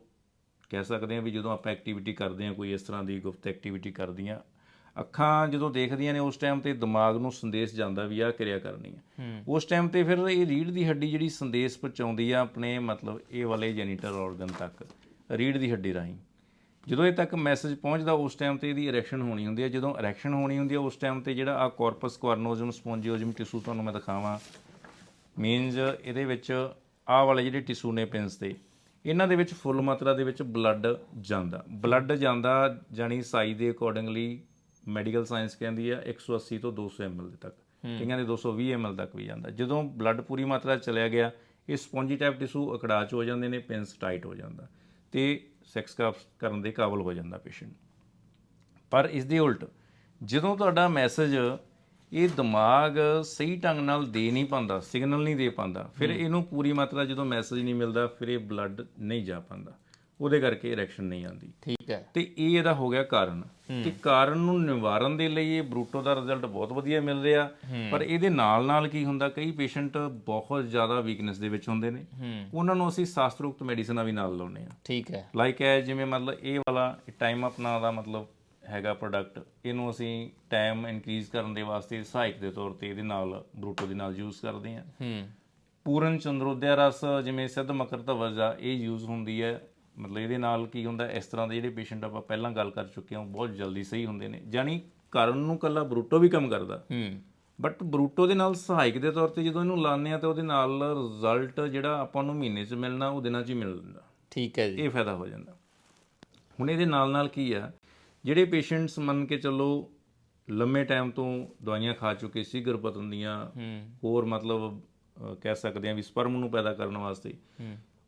ਕਹਿ ਸਕਦੇ ਆ ਵੀ ਜਦੋਂ ਆਪਾਂ ਐਕਟੀਵਿਟੀ ਕਰਦੇ ਆ ਕੋਈ ਇਸ ਤਰ੍ਹਾਂ ਦੀ ਗੁਪਤ ਐਕਟੀਵਿਟੀ ਕਰਦੀਆਂ ਅੱਖਾਂ ਜਦੋਂ ਦੇਖਦੀਆਂ ਨੇ ਉਸ ਟਾਈਮ ਤੇ ਦਿਮਾਗ ਨੂੰ ਸੰਦੇਸ਼ ਜਾਂਦਾ ਵੀ ਆਹ ਕਿਰਿਆ ਕਰਨੀ ਹੈ। ਉਸ ਟਾਈਮ ਤੇ ਫਿਰ ਇਹ ਰੀੜ ਦੀ ਹੱਡੀ ਜਿਹੜੀ ਸੰਦੇਸ਼ ਪਹੁੰਚਾਉਂਦੀ ਆ ਆਪਣੇ ਮਤਲਬ ਇਹ ਵਾਲੇ ਜੈਨੀਟਲ ਆਰਗਨ ਤੱਕ ਰੀੜ ਦੀ ਹੱਡੀ ਰਾਹੀਂ। ਜਦੋਂ ਇਹ ਤੱਕ ਮੈਸੇਜ ਪਹੁੰਚਦਾ ਉਸ ਟਾਈਮ ਤੇ ਇਹਦੀ ਇਰੈਕਸ਼ਨ ਹੋਣੀ ਹੁੰਦੀ ਹੈ ਜਦੋਂ ਇਰੈਕਸ਼ਨ ਹੋਣੀ ਹੁੰਦੀ ਹੈ ਉਸ ਟਾਈਮ ਤੇ ਜਿਹੜਾ ਆ ਕਾਰਪਸ ਕੁਆਰਨੋਜ਼ਮ ਸਪੌਂਜੀਓਜ਼ਮ ਟਿਸ਼ੂ ਤੁਹਾਨੂੰ ਮੈਂ ਦਿਖਾਵਾਂ ਮੀਨਸ ਇਹਦੇ ਵਿੱਚ ਆਹ ਵਾਲੇ ਜਿਹੜੇ ਟਿਸ਼ੂ ਨੇ ਪਿੰਸ ਤੇ ਇਹਨਾਂ ਦੇ ਵਿੱਚ ਫੁੱਲ ਮਾਤਰਾ ਦੇ ਵਿੱਚ ਬਲੱਡ ਜਾਂਦਾ। ਬਲੱਡ ਜਾਂਦਾ ਜਾਨੀ ਸਾਈਜ਼ ਦੇ ਅਕੋਰਡਿੰਗਲੀ ਮੈਡੀਕਲ ਸਾਇੰਸ ਕਹਿੰਦੀ ਆ 180 ਤੋਂ 200 ml ਦੇ ਤੱਕ। ਕਈਆਂ ਦੇ 220 ml ਤੱਕ ਵੀ ਜਾਂਦਾ। ਜਦੋਂ ਬਲੱਡ ਪੂਰੀ ਮਾਤਰਾ 'ਚ ਚਲਿਆ ਗਿਆ ਇਹ ਸਪੌਂਜੀ ਟਾਈਪ ਟਿਸ਼ੂ ਅਕੜਾਚ ਹੋ ਜਾਂਦੇ ਨੇ ਪਿੰਸ ਟਾਈਟ ਹੋ ਜਾਂਦਾ ਤੇ ਸੈਕਸ ਕਰਨ ਦੇ ਕਾਬਲ ਹੋ ਜਾਂਦਾ ਪੇਸ਼ੈਂਟ ਪਰ ਇਸ ਦੇ ਉਲਟ ਜਦੋਂ ਤੁਹਾਡਾ ਮੈਸੇਜ ਇਹ ਦਿਮਾਗ ਸਹੀ ਢੰਗ ਨਾਲ ਦੇ ਨਹੀਂ ਪਾਉਂਦਾ ਸਿਗਨਲ ਨਹੀਂ ਦੇ ਪਾਉਂਦਾ। ਫਿਰ ਇਹਨੂੰ ਪੂਰੀ ਮਾਤਰਾ ਜਦੋਂ ਮੈਸੇਜ ਨਹੀਂ ਮਿਲਦਾ ਫਿਰ ਇਹ ਬਲੱਡ ਨਹੀਂ ਜਾ ਪਾਉਂਦਾ। ਉਹਦੇ ਕਰਕੇ ਇਰੈਕਸ਼ਨ ਨਹੀਂ ਆਉਂਦੀ। ਠੀਕ ਹੈ। ਤੇ ਇਹ ਇਹਦਾ ਹੋ ਗਿਆ ਕਾਰਨ। ਤੇ ਕਾਰਨ ਨੂੰ ਨਿਵਾਰਨ ਦੇ ਲਈ ਇਹ ਬਰੂਟੋ ਦਾ ਰਿਜ਼ਲਟ ਬਹੁਤ ਵਧੀਆ ਮਿਲ ਰਿਹਾ। ਪਰ ਇਹਦੇ ਨਾਲ ਨਾਲ ਕੀ ਹੁੰਦਾ ਕਈ ਪੇਸ਼ੈਂਟ ਬਹੁਤ ਜ਼ਿਆਦਾ ਵੀਕਨੈਸ ਦੇ ਵਿੱਚ ਹੁੰਦੇ ਨੇ। ਉਹਨਾਂ ਨੂੰ ਅਸੀਂ ਸ਼ਾਸਤਰੋਕਤ ਮੈਡੀਸਨਾਂ ਵੀ ਨਾਲ ਲਾਉਨੇ ਆ ਠੀਕ ਹੈ। ਲਾਈਕ ਹੈ ਜਿਵੇਂ ਮਤਲਬ ਇਹ ਵਾਲਾ ਟਾਈਮ ਅਪ ਨਾਂ ਦਾ ਮਤਲਬ ਹੈਗਾ ਪ੍ਰੋਡਕਟ ਇਹਨੂੰ ਅਸੀਂ ਟਾਈਮ ਇਨਕਰੀਜ਼ ਕਰਨ ਦੇ ਵਾਸਤੇ ਸਹਾਇਕ ਦੇ ਤੌਰ ਤੇ ਇਹਦੇ ਨਾਲ ਬਰੂਟੋ ਦੇ ਨਾਲ ਯੂਜ਼ ਕਰਦੇ ਹਾਂ। ਹੂੰ। ਪੂਰਨ ਚੰਦਰੋਦਿਆ ਰਸ ਜਿਵੇਂ ਸਿੱਧ ਮਕਰ ਧਵਜ ਆ ਇਹ ਯੂਜ਼ ਹੁੰਦੀ ਹੈ। ਮਤਲਬ ਇਹਦੇ ਨਾਲ ਕੀ ਹੁੰਦਾ ਇਸ ਤਰ੍ਹਾਂ ਦੇ ਜਿਹੜੇ ਪੇਸ਼ੈਂਟ ਆਪਾਂ ਪਹਿਲਾਂ ਗੱਲ ਕਰ ਚੁੱਕੇ ਹਾਂ ਬਹੁਤ ਜਲਦੀ ਸਹੀ ਹੁੰਦੇ ਨੇ। ਜਾਨੀ ਕਰਨ ਨੂੰ ਕੱਲਾ ਬਰੂਟੋ ਵੀ ਕੰਮ ਕਰਦਾ। ਹੂੰ। ਬਟ ਬਰੂਟੋ ਦੇ ਨਾਲ ਸਹਾਇਕ ਦੇ ਤੌਰ ਤੇ ਜਦੋਂ ਇਹਨੂੰ ਲਾਉਂਦੇ ਆ ਤਾਂ ਉਹਦੇ ਨਾਲ ਰਿਜ਼ਲਟ ਜਿਹੜਾ ਆਪਾਂ ਨੂੰ ਮਹੀਨੇ 'ਚ ਮਿਲਣਾ ਉਹ ਦਿਨਾਂ 'ਚ ਹੀ ਮਿਲ ਜਾਂਦਾ। ਠੀਕ ਹੈ ਜੀ। ਇਹ ਫਾਇਦਾ ਹੋ ਜਾਂਦਾ। ਹੁਣ ਇਹਦੇ ਨਾਲ ਨਾਲ ਕੀ ਆ ਜਿਹੜੇ ਪੇਸ਼ੈਂਟਸ ਮੰਨ ਕੇ ਚੱਲੋ ਲੰਮੇ ਟਾਈਮ ਤੋਂ ਦਵਾਈਆਂ ਖਾ ਚੁੱਕੇ ਸੀ ਗਰਭਪਤਨ ਦੀਆਂ ਹੋਰ ਮਤਲਬ ਕਹਿ ਸਕਦੇ ਆ ਵੀ ਸਪਰਮ ਨੂੰ ਪੈਦਾ ਕਰਨ ਵਾਸਤੇ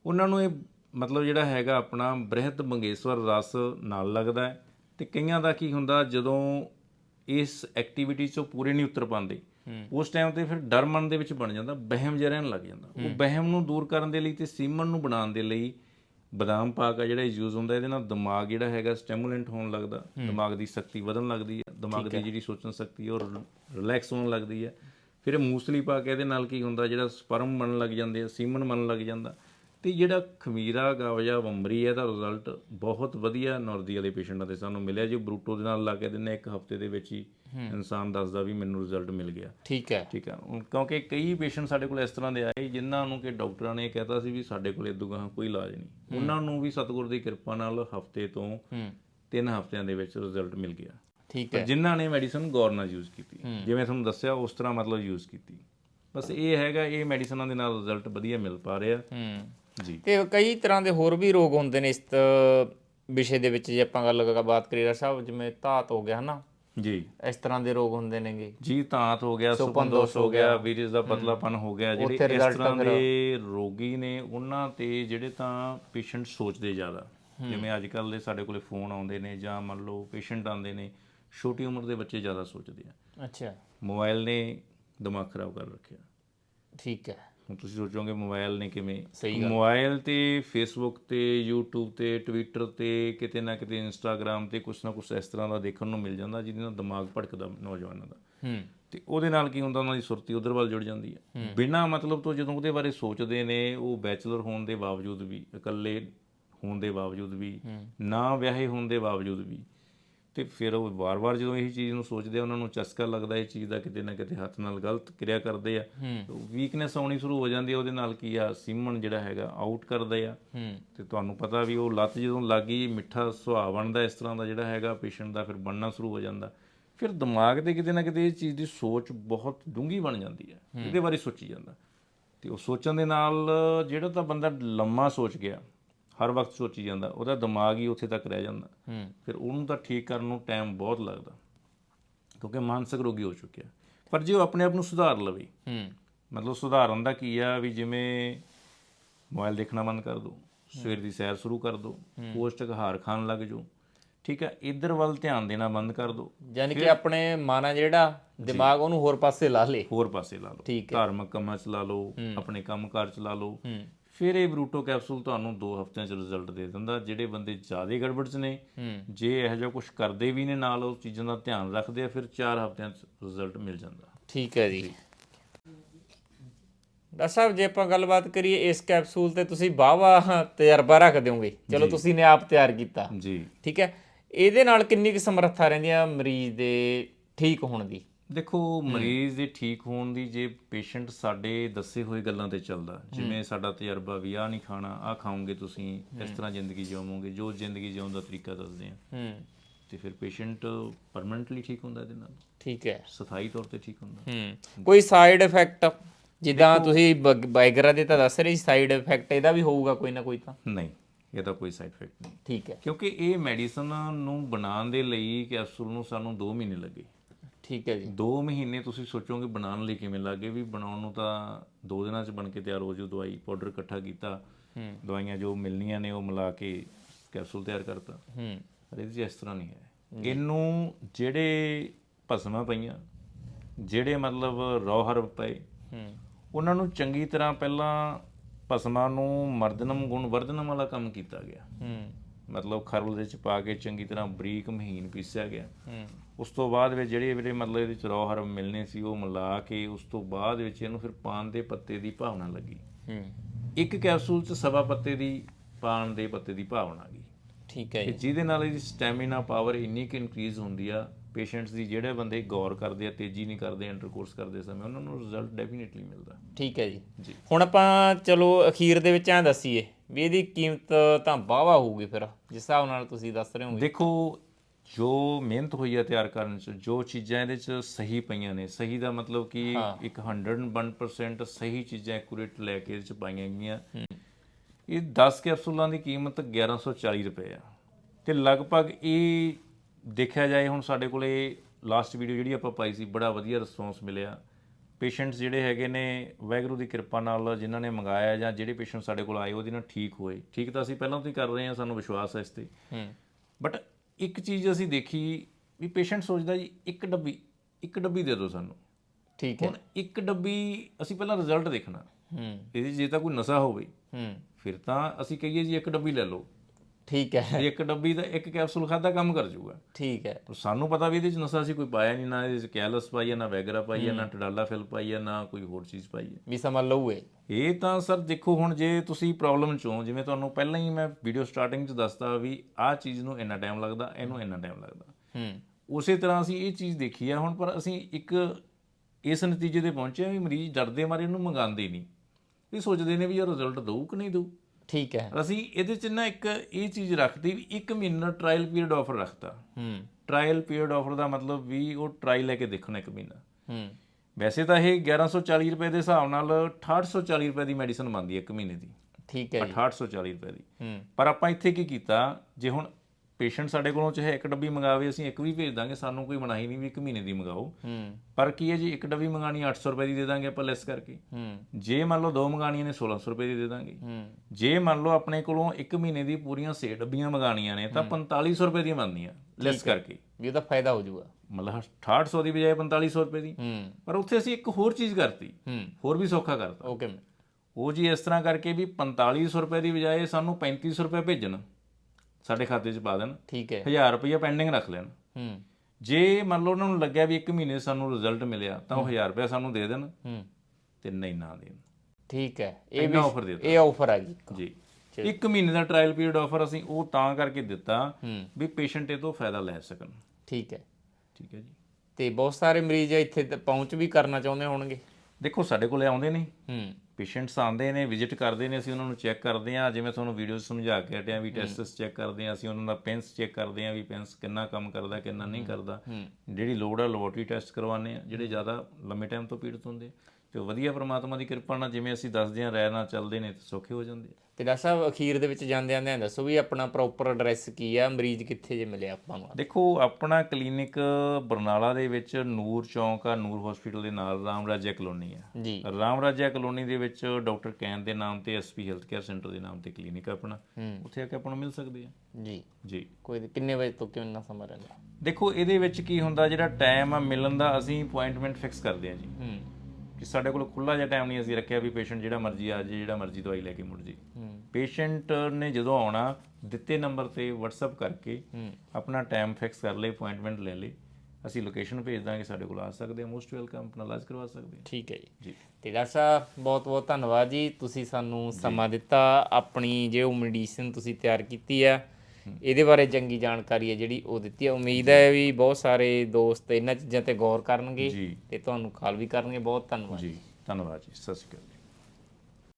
ਉਹਨਾਂ ਨੂੰ ਇਹ ਮਤਲਬ ਜਿਹੜਾ ਹੈਗਾ ਆਪਣਾ ਬ੍ਰਿਹਤ ਮੰਗੇਸ਼ਵਰ ਰਸ ਨਾਲ ਲੱਗਦਾ ਹੈ ਤੇ ਕਈਆਂ ਦਾ ਕੀ ਹੁੰਦਾ ਜਦੋਂ ਇਸ ਐਕਟੀਵਿਟੀ ਚੋਂ ਪੂਰੇ ਨਹੀਂ ਉਤਰ ਪਾਉਂਦੇ ਉਸ ਟਾਈਮ ਤੇ ਫਿਰ ਡਰ ਮਨ ਦੇ ਵਿੱਚ ਬਣ ਜਾਂਦਾ ਵਹਿਮ ਜਿਹਾ ਰਹਿਣ ਲੱਗ ਜਾਂਦਾ। ਉਹ ਵਹਿਮ ਨੂੰ ਦੂਰ ਕਰਨ ਦੇ ਲਈ ਤੇ ਸੀਮਨ ਨੂੰ ਬਣਾਉਣ ਦੇ ਲਈ ਬਦਾਮ ਪਾਕ ਆ ਜਿਹੜਾ ਯੂਜ਼ ਹੁੰਦਾ ਇਹਦੇ ਨਾਲ ਦਿਮਾਗ ਜਿਹੜਾ ਹੈਗਾ ਸਟਿਮੂਲੈਂਟ ਹੋਣ ਲੱਗਦਾ। ਦਿਮਾਗ ਦੀ ਸ਼ਕਤੀ ਵਧਣ ਲੱਗਦੀ ਹੈ। ਦਿਮਾਗ ਦੀ ਜਿਹੜੀ ਸੋਚਣ ਸ਼ਕਤੀ ਉਹ ਰਿਲੈਕਸ ਹੋਣ ਲੱਗਦੀ ਹੈ। ਫਿਰ ਇਹ ਮੂਸਲੀ ਪਾ ਕੇ ਇਹਦੇ ਨਾਲ ਕੀ ਹੁੰਦਾ ਜਿਹੜਾ ਸਪਰਮ ਬਣਨ ਲੱਗ ਜਾਂਦੇ ਆ ਸੀਮਨ ਬਣਨ ਲੱਗ ਜਾਂਦਾ। ਤੇ ਜਿਹੜਾ ਖਮੀਰਾ ਗਾਵਜਾ ਬੰਬਰੀ ਹੈ ਇਹਦਾ ਰਿਜ਼ਲਟ ਬਹੁਤ ਵਧੀਆ ਨੌਰਦੀ ਵਾਲੇ ਪੇਸ਼ੈਂਟਾਂ ਦੇ ਸਾਨੂੰ ਮਿਲਿਆ ਜੀ। ਬਰੂਟੋ ਦੇ ਨਾਲ ਲਾ ਕੇ ਦਿੰਨੇ ਇੱਕ ਹਫ਼ਤੇ ਦੇ ਵਿੱਚ ਹੀ। ਇਨਸਾਨ ਦੱਸਦਾ ਵੀ ਮੈਨੂੰ ਰਿਜ਼ਲਟ ਮਿਲ ਗਿਆ। ਠੀਕ ਹੈ। ਠੀਕ ਹੁਣ ਕਿਉਂਕਿ ਕਈ ਪੇਸ਼ੈਂਟ ਸਾਡੇ ਕੋਲ ਇਸ ਤਰ੍ਹਾਂ ਦੇ ਆਏ ਜਿਨ੍ਹਾਂ ਨੂੰ ਕਿ ਡਾਕਟਰਾਂ ਨੇ ਕਹਿਤਾ ਸੀ ਵੀ ਸਾਡੇ ਕੋਲ ਇਦੋਂ ਗਾਹਾਂ ਕੋਈ ਇਲਾਜ ਨਹੀਂ। ਉਹਨਾਂ ਨੂੰ ਵੀ ਸਤਿਗੁਰ ਦੀ ਕਿਰਪਾ ਨਾਲ ਹਫ਼ਤੇ ਤੋਂ ਹੂੰ। ਤਿੰਨ ਹਫਤਿਆਂ ਦੇ ਵਿੱਚ ਰਿਜ਼ਲਟ ਮਿਲ ਗਿਆ। ਠੀਕ ਹੈ। ਜਿਨ੍ਹਾਂ ਨੇ ਮੈਡੀਸਨ ਗੌਰ ਨਾਲ ਯੂਜ਼ ਕੀਤੀ। ਜਿਵੇਂ ਤੁਹਾਨੂੰ ਦੱਸਿਆ ਉਸ ਤਰ੍ਹਾਂ ਮਤਲਬ ਯੂਜ਼ ਕੀਤੀ। ਬਸ ਇਹ ਹੈਗਾ ਇਹ ਮੈਡੀਸਨਾਂ ਦੇ ਨਾਲ ਰਿਜ਼ਲਟ ਵਧੀਆ ਮਿਲ ਪਾ ਰਿਹਾ। ਹੂੰ। ਜੀ। ਤੇ ਕਈ ਤਰ੍ਹਾਂ ਦੇ ਹੋਰ ਵੀ ਰੋਗ ਹੁੰਦੇ ਨੇ ਇਸ ਵਿਸ਼ੇ ਦੇ ਵਿੱਚ ਜੇ ਆਪਾਂ ਗੱਲ ਕਰ ਬਾਤ ਕਰੀਏ ਸਾਹਿਬ ਜਿਵੇਂ ਧਾਤ ਹੋ ਗਿਆ ਹਨਾ? ਜੀ। ਇਸ ਤਰ੍ਹਾਂ ਦੇ ਰੋਗ ਹੁੰਦੇ ਨੇਗੇ। ਜੀ ਤਾਂਤ ਹੋ ਗਿਆ ਸੁਪਨਦੋਸ਼ ਹੋ ਗਿਆ ਵੀਰਜ ਦਾ ਪਤਲਾਪਨ ਹੋ ਗਿਆ ਜਿਹੜੇ ਇਸ ਤਰ੍ਹਾਂ ਦੇ ਰੋਗੀ ਨੇ ਉਹਨਾਂ ਤੇ ਜਿਹੜੇ ਤਾਂ ਪੇਸ਼ੈਂਟ ਸੋਚਦੇ ਜ਼ਿਆਦਾ। ਜਿਵੇਂ ਅੱਜ ਕੱਲ ਦੇ ਸਾਡੇ ਕੋਲੇ ਫੋਨ ਆਉਂਦੇ ਨੇ ਜਾਂ ਮੰਨ ਲਓ ਪੇਸ਼ੈਂਟ ਆਉਂਦੇ ਨੇ ਛੋਟੀ ਉਮਰ ਦੇ ਬੱਚੇ ਜ਼ਿਆਦਾ ਸੋਚਦੇ ਆ। ਅੱਛਾ। ਮੋਬਾਈਲ ਨੇ ਦਿਮਾਗ ਖਰਾਬ ਕਰ ਰੱਖਿਆ। ਠੀਕ ਹੈ। ਹੁਣ ਤੁਸੀਂ ਸੋਚੋਗੇ ਮੋਬਾਈਲ ਨੇ ਕਿਵੇਂ? ਸਹੀ ਮੋਬਾਈਲ ਤੇ ਫੇਸਬੁੱਕ ਤੇ YouTube ਤੇ ਟਵਿੱਟਰ ਤੇ ਕਿਤੇ ਨਾ ਕਿਤੇ ਇੰਸਟਾਗ੍ਰam ਤੇ ਕੁਛ ਨਾ ਕੁਛ ਇਸ ਤਰ੍ਹਾਂ ਦਾ ਦੇਖਣ ਨੂੰ ਮਿਲ ਜਾਂਦਾ ਜਿਹਦੇ ਨਾਲ ਦਿਮਾਗ ਭਟਕਦਾ ਨੌਜਵਾਨਾਂ ਦਾ। ਹੂੰ। ਤੇ ਉਹਦੇ ਨਾਲ ਕੀ ਹੁੰਦਾ ਉਹਨਾਂ ਦੀ ਸੁਰਤੀ ਉਧਰ ਵੱਲ ਜੁੜ ਜਾਂਦੀ ਹੈ। ਬਿਨਾਂ ਮਤਲਬ ਤੋਂ ਜਦੋਂ ਉਹਦੇ ਬਾਰੇ ਸੋਚਦੇ ਨੇ ਉਹ ਬੈਚਲਰ ਹੋਣ ਦੇ ਬਾਵਜੂਦ ਵੀ ਇਕੱਲੇ ਹੋਣ ਦੇ ਬਾਵਜੂਦ ਵੀ ਨਾ ਵਿਆਹੇ ਹੋਣ ਦੇ ਬਾਵਜੂਦ ਵੀ ਤੇ ਫਿਰ ਉਹ ਵਾਰ-ਵਾਰ ਜਦੋਂ ਇਹੀ ਚੀਜ਼ ਨੂੰ ਸੋਚਦੇ ਆ ਉਹਨਾਂ ਨੂੰ ਚਸਕਾ ਲੱਗਦਾ ਇਹ ਚੀਜ਼ ਦਾ ਕਿਤੇ ਨਾ ਕਿਤੇ ਹੱਥ ਨਾਲ ਗਲਤ ਕਿਰਿਆ ਕਰਦੇ ਆ। ਵੀਕਨੈਸ ਆਉਣੀ ਸ਼ੁਰੂ ਹੋ ਜਾਂਦੀ ਹੈ ਉਹਦੇ ਨਾਲ ਕੀ ਆ ਸੀਮਨ ਜਿਹੜਾ ਹੈਗਾ ਆਊਟ ਕਰਦੇ ਆ। ਤੇ ਤੁਹਾਨੂੰ ਪਤਾ ਵੀ ਉਹ ਲੱਤ ਜਦੋਂ ਲੱਗ ਗਈ ਮਿੱਠਾ ਸੁਭਾਅ ਬਣਦਾ ਇਸ ਤਰ੍ਹਾਂ ਦਾ ਜਿਹੜਾ ਹੈਗਾ ਪੇਸ਼ੈਂਟ ਦਾ ਫਿਰ ਬਣਨਾ ਸ਼ੁਰੂ ਹੋ ਜਾਂਦਾ। ਫਿਰ ਦਿਮਾਗ ਤੇ ਕਿਤੇ ਨਾ ਕਿਤੇ ਇਹ ਚੀਜ਼ ਦੀ ਸੋਚ ਬਹੁਤ ਡੂੰਘੀ ਬਣ ਜਾਂਦੀ ਹੈ। ਇਹਦੇ ਬਾਰੇ ਸੋਚੀ ਜਾਂਦਾ। ਤੇ ਉਹ ਸੋਚਣ ਦੇ ਨਾਲ ਜਿਹੜਾ ਤਾਂ ਬੰਦਾ ਲੰਮਾ ਸੋਚ ਗਿਆ ਹਰ ਵਕਤ ਸੋਚੀ ਜਾਂਦਾ ਉਹਦਾ ਦਿਮਾਗ ਹੀ ਉੱਥੇ ਤੱਕ ਰਹਿ ਜਾਂਦਾ। ਫਿਰ ਉਹਨੂੰ ਤਾਂ ਠੀਕ ਕਰਨ ਨੂੰ ਟਾਈਮ ਬਹੁਤ ਲੱਗਦਾ ਕਿਉਂਕਿ ਮਾਨਸਿਕ ਰੋਗੀ ਹੋ ਚੁੱਕਿਆ। ਪਰ ਜੇ ਉਹ ਆਪਣੇ ਆਪ ਨੂੰ ਸੁਧਾਰ ਲਵੇ ਹੂੰ। ਮਤਲਬ ਸੁਧਾਰਨ ਦਾ ਕੀ ਆ ਵੀ ਜਿਵੇਂ ਮੋਬਾਈਲ ਦੇਖਣਾ ਬੰਦ ਕਰ ਦਿਓ ਸਵੇਰ ਦੀ ਸੈਰ ਸ਼ੁਰੂ ਕਰ ਦਿਓ ਪੌਸ਼ਟਿਕ ਆਹਾਰ ਖਾਣ ਲੱਗ ਜਾਓ ਠੀਕ ਹੈ ਇਧਰ ਵੱਲ ਧਿਆਨ ਦੇਣਾ ਬੰਦ ਕਰ ਦਿਓ ਯਾਨੀ ਕਿ ਆਪਣੇ ਮਨ ਆ ਜਿਹੜਾ ਦਿਮਾਗ ਉਹਨੂੰ ਹੋਰ ਪਾਸੇ ਲਾ ਲੇ। ਹੋਰ ਪਾਸੇ ਲਾ ਲਓ। ਠੀਕ ਧਾਰਮਿਕ ਕੰਮਾਂ 'ਚ ਲਾ ਲਓ ਆਪਣੇ ਕੰਮਕਾਰ 'ਚ ਲਾ ਲਓ। ਹੂੰ। ਫਿਰ ਇਹ ਬਰੂਟੋ ਕੈਪਸੂਲ ਤੁਹਾਨੂੰ 2 ਹਫ਼ਤਿਆਂ 'ਚ ਰਿਜ਼ਲਟ ਦੇ ਦਿੰਦਾ ਜਿਹੜੇ ਬੰਦੇ ਜ਼ਿਆਦਾ ਗੜਬੜ 'ਚ ਨੇ ਜੇ ਇਹੋ ਜਿਹਾ ਕੁਝ ਕਰਦੇ ਵੀ ਨੇ ਨਾਲ ਉਹ ਚੀਜ਼ਾਂ ਦਾ ਧਿਆਨ ਰੱਖਦੇ ਆ ਫਿਰ 4 ਹਫ਼ਤਿਆਂ 'ਚ ਰਿਜ਼ਲਟ ਮਿਲ ਜਾਂਦਾ। ਠੀਕ ਹੈ ਜੀ। ਡਾਕਟਰ ਸਾਹਿਬ ਜੇ ਆਪਾਂ ਗੱਲਬਾਤ ਕਰੀਏ ਇਸ ਕੈਪਸੂਲ ਤੇ ਤੁਸੀਂ ਵਾਹਵਾ ਤਜਰਬਾ ਰੱਖ ਦਿਓਗੇ। ਚਲੋ ਤੁਸੀਂ ਨੇ ਆਪ ਤਿਆਰ ਕੀਤਾ। ਜੀ। ਠੀਕ ਹੈ। ਇਹਦੇ ਨਾਲ ਕਿੰਨੀ ਕੁ ਸਮਰੱਥਾ ਰਹਿੰਦੀ ਆ ਮਰੀਜ਼ ਦੇ ਠੀਕ ਹੋਣ ਦੀ? ਦੇਖੋ ਮਰੀਜ਼ ਦੇ ਠੀਕ ਹੋਣ ਦੀ ਜੇ ਪੇਸ਼ੈਂਟ ਸਾਡੇ ਦੱਸੇ ਹੋਏ ਗੱਲਾਂ ਤੇ ਚੱਲਦਾ ਜਿਵੇਂ ਸਾਡਾ ਤਜਰਬਾ ਵੀ ਆ ਨਹੀਂ ਖਾਣਾ ਆ ਖਾਓਗੇ ਤੁਸੀਂ ਇਸ ਤਰ੍ਹਾਂ ਜ਼ਿੰਦਗੀ ਜਿਉਵੋਗੇ ਜੋ ਜ਼ਿੰਦਗੀ ਜਿਉਣ ਦਾ ਤਰੀਕਾ ਦੱਸਦੇ ਆ। ਹੂੰ। ਤੇ ਫਿਰ ਪੇਸ਼ੈਂਟ ਪਰਮਨੈਂਟਲੀ ਠੀਕ ਹੁੰਦਾ ਇਹਦੇ ਨਾਲ? ਠੀਕ ਹੈ। ਸਥਾਈ ਤੌਰ ਤੇ ਠੀਕ ਹੁੰਦਾ? ਹੂੰ। ਕੋਈ ਸਾਈਡ ਇਫੈਕਟ ਜਿੱਦਾਂ ਤੁਸੀਂ ਬਾਇਗਰਾ ਦੇ ਤਾਂ ਦੱਸ ਰਹੇ ਸੀ ਸਾਈਡ ਇਫੈਕਟ ਇਹਦਾ ਵੀ ਹੋਊਗਾ ਕੋਈ ਨਾ ਕੋਈ ਤਾਂ? ਨਹੀਂ ਇਹਦਾ ਕੋਈ ਸਾਈਡ ਇਫੈਕਟ ਨਹੀਂ। ਠੀਕ ਹੈ। ਕਿਉਂਕਿ ਇਹ ਮੈਡੀਸਨ ਨੂੰ ਬਣਾਉਣ ਦੇ ਲਈ ਕੈਪਸੂਲ ਨੂੰ ਸਾਨੂੰ 2 ਮਹੀਨੇ ਲੱਗੇ। ਠੀਕ ਹੈ ਜੀ। 2 ਮਹੀਨੇ ਤੁਸੀਂ ਸੋਚੋਗੇ ਬਣਾਉਣ ਲਈ ਕਿਵੇਂ ਲੱਗੇ? ਵੀ ਬਣਾਉਣ ਨੂੰ ਤਾਂ 2 ਦਿਨਾਂ 'ਚ ਬਣ ਕੇ ਤਿਆਰ ਹੋ ਜੂ ਦਵਾਈ ਪਾਊਡਰ ਇਕੱਠਾ ਕੀਤਾ। ਹੂੰ। ਦਵਾਈਆਂ ਜੋ ਮਿਲਣੀਆਂ ਨੇ ਉਹ ਮਿਲਾ ਕੇ ਕੈਪਸੂਲ ਤਿਆਰ ਕਰਤਾ। ਹੂੰ। ਪਰ ਇਹਦੇ 'ਚ ਇਸ ਤਰ੍ਹਾਂ ਨਹੀਂ ਹੈ। ਇਹਨੂੰ ਜਿਹੜੇ ਭਸਮਾਂ ਪਈਆਂ ਜਿਹੜੇ ਮਤਲਬ ਰੌ ਹਰਬ ਪਏ ਹੂੰ। ਉਹਨਾਂ ਨੂੰ ਚੰਗੀ ਤਰ੍ਹਾਂ ਪਹਿਲਾਂ ਭਸਮਾਂ ਨੂੰ ਮਰਦਨਮ ਗੁਣ ਵਰਧਨਮ ਵਾਲਾ ਕੰਮ ਕੀਤਾ ਗਿਆ। ਹੂੰ। ਮਤਲਬ ਖਰਲ ਦੇ ਚ ਪਾ ਕੇ ਚੰਗੀ ਤਰ੍ਹਾਂ ਬਰੀਕ ਮਹੀਨ ਪੀਸਿਆ ਗਿਆ। ਉਸ ਤੋਂ ਬਾਅਦ ਵਿੱਚ ਜਿਹੜੇ ਜਿਹੜੇ ਮਤਲਬ ਇਹਦੇ ਚ ਰੌ ਹਰਬ ਮਿਲਨੇ ਸੀ ਉਹ ਮਿਲਾ ਕੇ ਉਸ ਤੋਂ ਬਾਅਦ ਵਿੱਚ ਇਹਨੂੰ ਫਿਰ ਪਾਨ ਦੇ ਪੱਤੇ ਦੀ ਭਾਵਨਾ ਲੱਗੀ। ਇੱਕ ਕੈਪਸੂਲ ਚ ਸਵਾ ਪੱਤੇ ਦੀ ਪਾਨ ਦੇ ਪੱਤੇ ਦੀ ਭਾਵਨਾ ਆ ਗਈ। ਠੀਕ ਹੈ ਜੀ। ਜਿਹਦੇ ਨਾਲ ਇਹਦੀ ਸਟੈਮਿਨਾ ਪਾਵਰ ਇੰਨੀ ਕਿ ਇਨਕਰੀਜ਼ ਹੁੰਦੀ ਆ ਪੇਸ਼ੈਂਟਸ ਦੀ ਜਿਹੜੇ ਬੰਦੇ ਗੌਰ ਕਰਦੇ ਆ ਤੇਜ਼ੀ ਨਹੀਂ ਕਰਦੇ ਇੰਟਰਕੋਰਸ ਕਰਦੇ ਸਮੇਂ ਉਹਨਾਂ ਨੂੰ ਰਿਜ਼ਲਟ ਡੈਫੀਨਿਟਲੀ ਮਿਲਦਾ। ਠੀਕ ਹੈ ਜੀ। ਜੀ। ਹੁਣ ਆਪਾਂ ਚਲੋ ਅਖੀਰ ਦੇ ਵਿੱਚ ਐਂ ਦੱਸੀਏ ਵੀ ਇਹਦੀ ਕੀਮਤ ਤਾਂ ਵਾਹਵਾ ਹੋਊਗੀ ਫਿਰ ਜਿਸ ਹਿਸਾਬ ਨਾਲ ਤੁਸੀਂ ਦੱਸ ਰਹੇ ਹੋਗੇ ਦੇਖੋ ਜੋ ਮਿਹਨਤ ਹੋਈ ਆ ਤਿਆਰ ਕਰਨ ਚ ਜੋ ਚੀਜ਼ਾਂ ਇਹਦੇ ਚ ਸਹੀ ਪਈਆਂ ਨੇ ਸਹੀ ਦਾ ਮਤਲਬ ਕਿ ਇੱਕ 101% ਸਹੀ ਚੀਜ਼ਾਂ ਐਕੂਰੇਟ ਲੈ ਕੇ ਇਹਦੇ ਚ ਪਾਈਆਂ ਗਈਆਂ। ਇਹ 10 ਕੈਪਸੂਲਾਂ ਦੀ ਕੀਮਤ 1140 ਰੁਪਏ ਆ। ਤੇ ਲਗਭਗ ਇਹ ਦੇਖਿਆ ਜਾਏ ਹੁਣ ਸਾਡੇ ਕੋਲੇ ਲਾਸਟ ਵੀਡੀਓ ਜਿਹੜੀ ਆਪਾਂ ਪਾਈ ਸੀ ਬੜਾ ਵਧੀਆ ਰਿਸਪੌਂਸ ਮਿਲਿਆ। ਪੇਸ਼ੈਂਟਸ ਜਿਹੜੇ ਹੈਗੇ ਨੇ ਵਾਹਿਗੁਰੂ ਦੀ ਕਿਰਪਾ ਨਾਲ ਜਿਨ੍ਹਾਂ ਨੇ ਮੰਗਾਇਆ ਜਾਂ ਜਿਹੜੇ ਪੇਸ਼ੈਂਟ ਸਾਡੇ ਕੋਲ ਆਏ ਉਹਦੇ ਨਾਲ ਠੀਕ ਹੋਏ। ਠੀਕ ਤਾਂ ਅਸੀਂ ਪਹਿਲਾਂ ਤੋਂ ਹੀ ਕਰ ਰਹੇ ਹਾਂ ਸਾਨੂੰ ਵਿਸ਼ਵਾਸ ਹੈ ਇਸ ਤੇ। ਹੂੰ। ਬਟ ਇੱਕ ਚੀਜ਼ ਅਸੀਂ ਦੇਖੀ ਵੀ ਪੇਸ਼ੈਂਟ ਸੋਚਦਾ ਜੀ ਇੱਕ ਡੱਬੀ ਇੱਕ ਡੱਬੀ ਦੇ ਦਿਓ ਸਾਨੂੰ। ਠੀਕ ਹੈ। ਹੁਣ ਇੱਕ ਡੱਬੀ ਅਸੀਂ ਪਹਿਲਾਂ ਰਿਜ਼ਲਟ ਦੇਖਣਾ। ਹੂੰ। ਇਹਦੇ ਜੇ ਤਾਂ ਕੋਈ ਨਸ਼ਾ ਹੋਵੇ ਹੂੰ। ਫਿਰ ਤਾਂ ਅਸੀਂ ਕਹੀਏ ਜੀ ਇੱਕ ਡੱਬੀ ਲੈ ਲਓ। ਠੀਕ ਹੈ। ਜੇ ਇੱਕ ਡੱਬੀ ਦਾ ਇੱਕ ਕੈਪਸੂਲ ਖਾਦਾ ਕੰਮ ਕਰ ਜਾਊਗਾ ਠੀਕ ਹੈ। ਪਰ ਸਾਨੂੰ ਪਤਾ ਵੀ ਇਹਦੇ 'ਚ ਨਸ਼ਾ ਅਸੀਂ ਕੋਈ ਪਾਇਆ ਨਹੀਂ ਨਾ ਇਹਦੇ 'ਚ ਕੈਲਸ ਪਾਈ ਹੈ ਨਾ ਵੈਗਰਾ ਪਾਈ ਹੈ ਨਾ ਟਡਾਲਾ ਫਿਲ ਪਾਈ ਹੈ ਨਾ ਕੋਈ ਹੋਰ ਚੀਜ਼ ਪਾਈ ਹੈ ਵੀ ਸਮਝ ਲਊ ਇਹ। ਤਾਂ ਸਰ ਦੇਖੋ ਹੁਣ ਜੇ ਤੁਸੀਂ ਪ੍ਰੋਬਲਮ ਚੋਂ ਜਿਵੇਂ ਤੁਹਾਨੂੰ ਪਹਿਲਾਂ ਹੀ ਮੈਂ ਵੀਡੀਓ ਸਟਾਰਟਿੰਗ 'ਚ ਦੱਸਤਾ ਵੀ ਆਹ ਚੀਜ਼ ਨੂੰ ਇੰਨਾ ਟਾਈਮ ਲੱਗਦਾ ਇਹਨੂੰ ਇੰਨਾ ਟਾਈਮ ਲੱਗਦਾ। ਹੂੰ। ਉਸੇ ਤਰ੍ਹਾਂ ਅਸੀਂ ਇਹ ਚੀਜ਼ ਦੇਖੀ ਆ ਹੁਣ ਪਰ ਅਸੀਂ ਇੱਕ ਇਸ ਨਤੀਜੇ ਤੇ ਪਹੁੰਚੇ ਆ ਵੀ ਮਰੀਜ਼ ਡਰਦੇ ਮਾਰੇ ਇਹਨੂੰ ਮੰਗਾਉਂਦੇ ਨਹੀਂ। ਇਹ ਸੋਚਦੇ ਨੇ ਵੀ ਇਹ ਰਿਜ਼ਲਟ ਦਊ ਕਿ ਨਹੀਂ ਦਊ। ਠੀਕ ਹੈ। ਅਸੀਂ ਇਹਦੇ 'ਚ ਨਾ ਇੱਕ ਇਹ ਚੀਜ਼ ਰੱਖਤੀ ਵੀ ਇੱਕ ਮਹੀਨਾ ਟ੍ਰਾਇਲ ਪੀਰੀਅਡ ਆਫਰ ਰੱਖਤਾ। ਹੂੰ। ਟ੍ਰਾਇਲ ਪੀਰੀਅਡ ਆਫਰ ਦਾ ਮਤਲਬ ਵੀ ਉਹ ਟ੍ਰਾਇਲ ਲੈ ਕੇ ਦੇਖਣਾ ਇੱਕ ਮਹੀਨਾ। ਹੂੰ। ਵੈਸੇ ਤਾਂ ਇਹ 1140 ਰੁਪਏ ਦੇ ਹਿਸਾਬ ਨਾਲ 6840 ਰੁਪਏ ਦੀ ਮੈਡੀਸਨ ਬਣਦੀ ਹੈ ਇੱਕ ਮਹੀਨੇ ਦੀ। ਠੀਕ ਹੈ ਜੀ। 6840 ਰੁਪਏ ਦੀ। ਹੂੰ। ਪਰ ਆਪਾਂ ਇੱਥੇ ਕੀ ਕੀਤਾ ਜੇ ਹੁਣ ਪੇਸ਼ੈਂਟ ਸਾਡੇ ਕੋਲੋਂ ਚਾਹੇ ਇੱਕ ਡੱਬੀ ਮੰਗਾਵੇ ਅਸੀਂ ਇੱਕ ਵੀ ਭੇਜ ਦਾਂਗੇ ਸਾਨੂੰ ਕੋਈ ਮਨਾਹੀ ਨਹੀਂ ਵੀ ਇੱਕ ਮਹੀਨੇ ਦੀ ਮੰਗਾਓ। ਪਰ ਕੀ ਹੈ ਜੀ ਇੱਕ ਡੱਬੀ ਮੰਗਾਣੀ 800 ਰੁਪਏ ਦੀ ਦੇ ਦਾਂਗੇ ਆਪਾਂ ਲੈਸ ਕਰਕੇ। ਜੇ ਮੰਨ ਲਓ ਦੋ ਮੰਗਾਣੀਆਂ ਨੇ 1600 ਰੁਪਏ ਦੀ ਦੇ ਦਾਂਗੇ। ਜੇ ਮੰਨ ਲਓ ਆਪਣੇ ਕੋਲੋਂ ਇੱਕ ਮਹੀਨੇ ਦੀ ਪੂਰੀਆਂ 6 ਡੱਬੀਆਂ ਮੰਗਾਣੀਆਂ ਨੇ ਤਾਂ 4500 ਰੁਪਏ ਦੀਆਂ ਬਣਦੀਆਂ ਲੈਸ ਕਰਕੇ। ਵੀ ਉਹਦਾ ਫਾਇਦਾ ਹੋ ਜਾਊਗਾ। ਮਤਲਬ 6800 ਦੀ ਬਜਾਏ 4500 ਰੁਪਏ ਦੀ। ਪਰ ਉੱਥੇ ਅਸੀਂ ਇੱਕ ਹੋਰ ਚੀਜ਼ ਕਰਤੀ। ਹੋਰ ਵੀ ਸੌਖਾ ਕਰਤਾ। ਓਕੇ ਉਹ ਜੀ ਇਸ ਤਰ੍ਹਾਂ ਕਰਕੇ ਵੀ 4500 ਰੁਪਏ ਦੀ ਬਜਾਏ ਸਾਨੂੰ 3500 ਰੁਪਏ ਭੇਜਣ। ਸਾਡੇ ਖਾਤੇ 'ਚ ਪਾ ਦੇਣ। ਠੀਕ ਹੈ। 1000 ਰੁਪਏ ਪੈਂਡਿੰਗ ਰੱਖ ਲੈਣ। ਹੂੰ। ਜੇ ਮੰਨ ਲਓ ਉਹਨਾਂ ਨੂੰ ਲੱਗਿਆ ਵੀ ਇੱਕ ਮਹੀਨੇ 'ਚ ਸਾਨੂੰ ਰਿਜ਼ਲਟ ਮਿਲਿਆ ਤਾਂ ਉਹ 1000 ਰੁਪਏ ਸਾਨੂੰ ਦੇ ਦੇਣ ਹੂੰ। ਤੇ ਨਹੀਂ ਨਾ ਦੇਣ। ਠੀਕ ਹੈ। ਇਹ ਵੀ ਆਫਰ ਦਿੱਤਾ। ਇਹ ਆਫਰ ਆ ਜੀ ਜੀ। ਇੱਕ ਮਹੀਨੇ ਦਾ ਟ੍ਰਾਇਲ ਪੀਰੀਅਡ ਆਫਰ ਅਸੀਂ ਉਹ ਤਾਂ ਕਰਕੇ ਦਿੱਤਾ ਵੀ ਪੇਸ਼ੈਂਟ ਇਹ ਤੋਂ ਫਾਇਦਾ ਲੈ ਸਕਣ। ਠੀਕ ਹੈ। ਠੀਕ ਹੈ ਜੀ। ਤੇ ਬਹੁਤ ਸਾਰੇ ਮਰੀਜ਼ ਇੱਥੇ ਪਹੁੰਚ ਵੀ ਕਰਨਾ ਚਾਹੁੰਦੇ ਹੋਣਗੇ। ਦੇਖੋ ਸਾਡੇ ਕੋਲੇ ਆਉਂਦੇ ਨੇ। ਹੂੰ। ਪੇਸ਼ੈਂਟਸ ਆਉਂਦੇ ਨੇ ਵਿਜ਼ਿਟ ਕਰਦੇ ਨੇ ਅਸੀਂ ਉਹਨਾਂ ਨੂੰ ਚੈੱਕ ਕਰਦੇ ਹਾਂ। ਜਿਵੇਂ ਤੁਹਾਨੂੰ ਵੀਡੀਓ ਸਮਝਾ ਕੇ ਹਟਿਆ ਵੀ ਟੈਸਟਸ ਚੈੱਕ ਕਰਦੇ ਹਾਂ ਅਸੀਂ ਉਹਨਾਂ ਦਾ ਪੈਨਸ ਚੈੱਕ ਕਰਦੇ ਹਾਂ ਵੀ ਪੈਨਸ ਕਿੰਨਾ ਕੰਮ ਕਰਦਾ ਕਿੰਨਾ ਨਹੀਂ ਕਰਦਾ। ਜਿਹੜੀ ਲੋੜ ਆ ਲੈਬੋਰਟਰੀ ਟੈਸਟ ਕਰਵਾਉਂਦੇ ਆ ਜਿਹੜੇ ਜ਼ਿਆਦਾ ਲੰਮੇ ਟਾਈਮ ਤੋਂ ਪੀੜਤ ਹੁੰਦੇ ਆ, ਤੇ ਵਧੀਆ ਪ੍ਰਮਾਤਮਾ ਦੀ ਕਿਰਪਾ ਨਾਲ ਜਿਵੇਂ ਅਸੀਂ ਦੱਸਦੇ ਹਾਂ ਰਹਿ ਨਾਲ ਚੱਲਦੇ ਨੇ ਤੇ ਸੌਖੇ ਹੋ ਜਾਂਦੇ ਆ। ਤੇ ਡਾਕਟਰ ਸਾਹਿਬ ਅਖੀਰ ਦੇ ਵਿੱਚ ਜਾਂਦੇ ਆਂਦੇ ਦੱਸੋ ਵੀ ਆਪਣਾ ਪ੍ਰੋਪਰ ਐਡਰੈਸ ਕੀ ਆ ਮਰੀਜ਼ ਕਿੱਥੇ ਜੇ ਮਿਲਿਆ ਆਪਾਂ ਨੂੰ? ਦੇਖੋ ਆਪਣਾ ਕਲੀਨਿਕ ਬਰਨਾਲਾ ਦੇ ਵਿੱਚ ਨੂਰ ਚੌਂਕ ਆ ਨੂਰ ਹਸਪੀਟਲ ਦੇ ਨਾਲ ਰਾਮਰਾਜਿਆ ਕਲੋਨੀ ਆ। ਜੀ। ਰਾਮਰਾਜਿਆ ਕਲੋਨੀ ਦੇ ਵਿੱਚ ਡਾਕਟਰ ਕੈਨ ਦੇ ਨਾਮ ਤੇ ਐਸਪੀ ਹੈਲਥ ਕੇਅਰ ਸੈਂਟਰ ਦੇ ਨਾਮ ਤੇ ਕਲੀਨਿਕ ਆਪਣਾ। ਉੱਥੇ ਆ ਕੇ ਆਪਾਂ ਨੂੰ ਮਿਲ ਸਕਦੇ ਆ। ਜੀ। ਜੀ। ਕੋਈ ਕਿੰਨੇ ਵਜੇ ਤੋਂ ਕਿੰਨਾ ਸਮਾਂ ਰਹਿੰਦਾ? ਦੇਖੋ ਇਹਦੇ ਵਿੱਚ ਕੀ ਹੁੰਦਾ ਜਿਹੜਾ ਟਾਈਮ ਆ ਮਿਲਣ ਦਾ ਅਸੀਂ ਅਪਾਇੰਟਮੈਂਟ ਫਿਕਸ ਕਰਦੇ ਆ ਜੀ। ਸਾਡੇ ਕੋਲ ਖੁੱਲਾ ਜਿਹਾ ਟਾਈਮ ਨਹੀਂ ਅਸੀਂ ਰੱਖਿਆ ਵੀ ਪੇਸ਼ੈਂਟ ਜਿਹੜਾ ਮਰਜ਼ੀ ਆ ਜਾਏ ਜਿਹੜਾ ਮਰਜ਼ੀ ਦਵਾਈ ਲੈ ਕੇ ਮੁੜ ਜੇ ਪੇਸ਼ੈਂਟ ਨੇ ਜਦੋਂ ਆਉਣਾ ਦਿੱਤੇ ਨੰਬਰ ਤੇ WhatsApp ਕਰਕੇ ਆਪਣਾ ਟਾਈਮ ਫਿਕਸ ਕਰ ਲਈ ਅਪਾਇੰਟਮੈਂਟ ਲੈ ਲਈ ਅਸੀਂ ਲੋਕੇਸ਼ਨ ਭੇਜ ਦਾਂਗੇ ਸਾਡੇ ਕੋਲ ਆ ਸਕਦੇ ਆ ਮੋਸਟ ਵੈਲਕਮ ਆਪਣਾ ਇਲਾਜ ਕਰਵਾ ਸਕਦੇ ਆ। ਠੀਕ ਹੈ ਜੀ। ਜੀ। ਤੇ ਡਾਕਟਰ ਸਾਹਿਬ ਬਹੁਤ ਬਹੁਤ ਧੰਨਵਾਦ ਜੀ। ਤੁਸੀਂ ਸਾਨੂੰ ਸਮਾਂ ਦਿੱਤਾ ਆਪਣੀ ਜੋ ਮੈਡੀਸਿਨ ਤੁਸੀਂ ਤਿਆਰ ਕੀਤੀ ਹੈ ਇਹਦੇ ਬਾਰੇ ਚੰਗੀ ਜਾਣਕਾਰੀ ਹੈ ਜਿਹੜੀ ਉਹ ਦਿੱਤੀ ਹੈ। ਉਮੀਦ ਹੈ ਵੀ ਬਹੁਤ ਸਾਰੇ ਦੋਸਤ ਇਹਨਾਂ ਚੀਜ਼ਾਂ ਤੇ ਗੌਰ ਕਰਨਗੇ ਤੇ ਤੁਹਾਨੂੰ ਕਾਲ ਵੀ ਕਰਨਗੇ। ਬਹੁਤ ਧੰਨਵਾਦ। ਜੀ ਧੰਨਵਾਦ ਜੀ। ਸਤਿ ਸ਼੍ਰੀ ਅਕਾਲ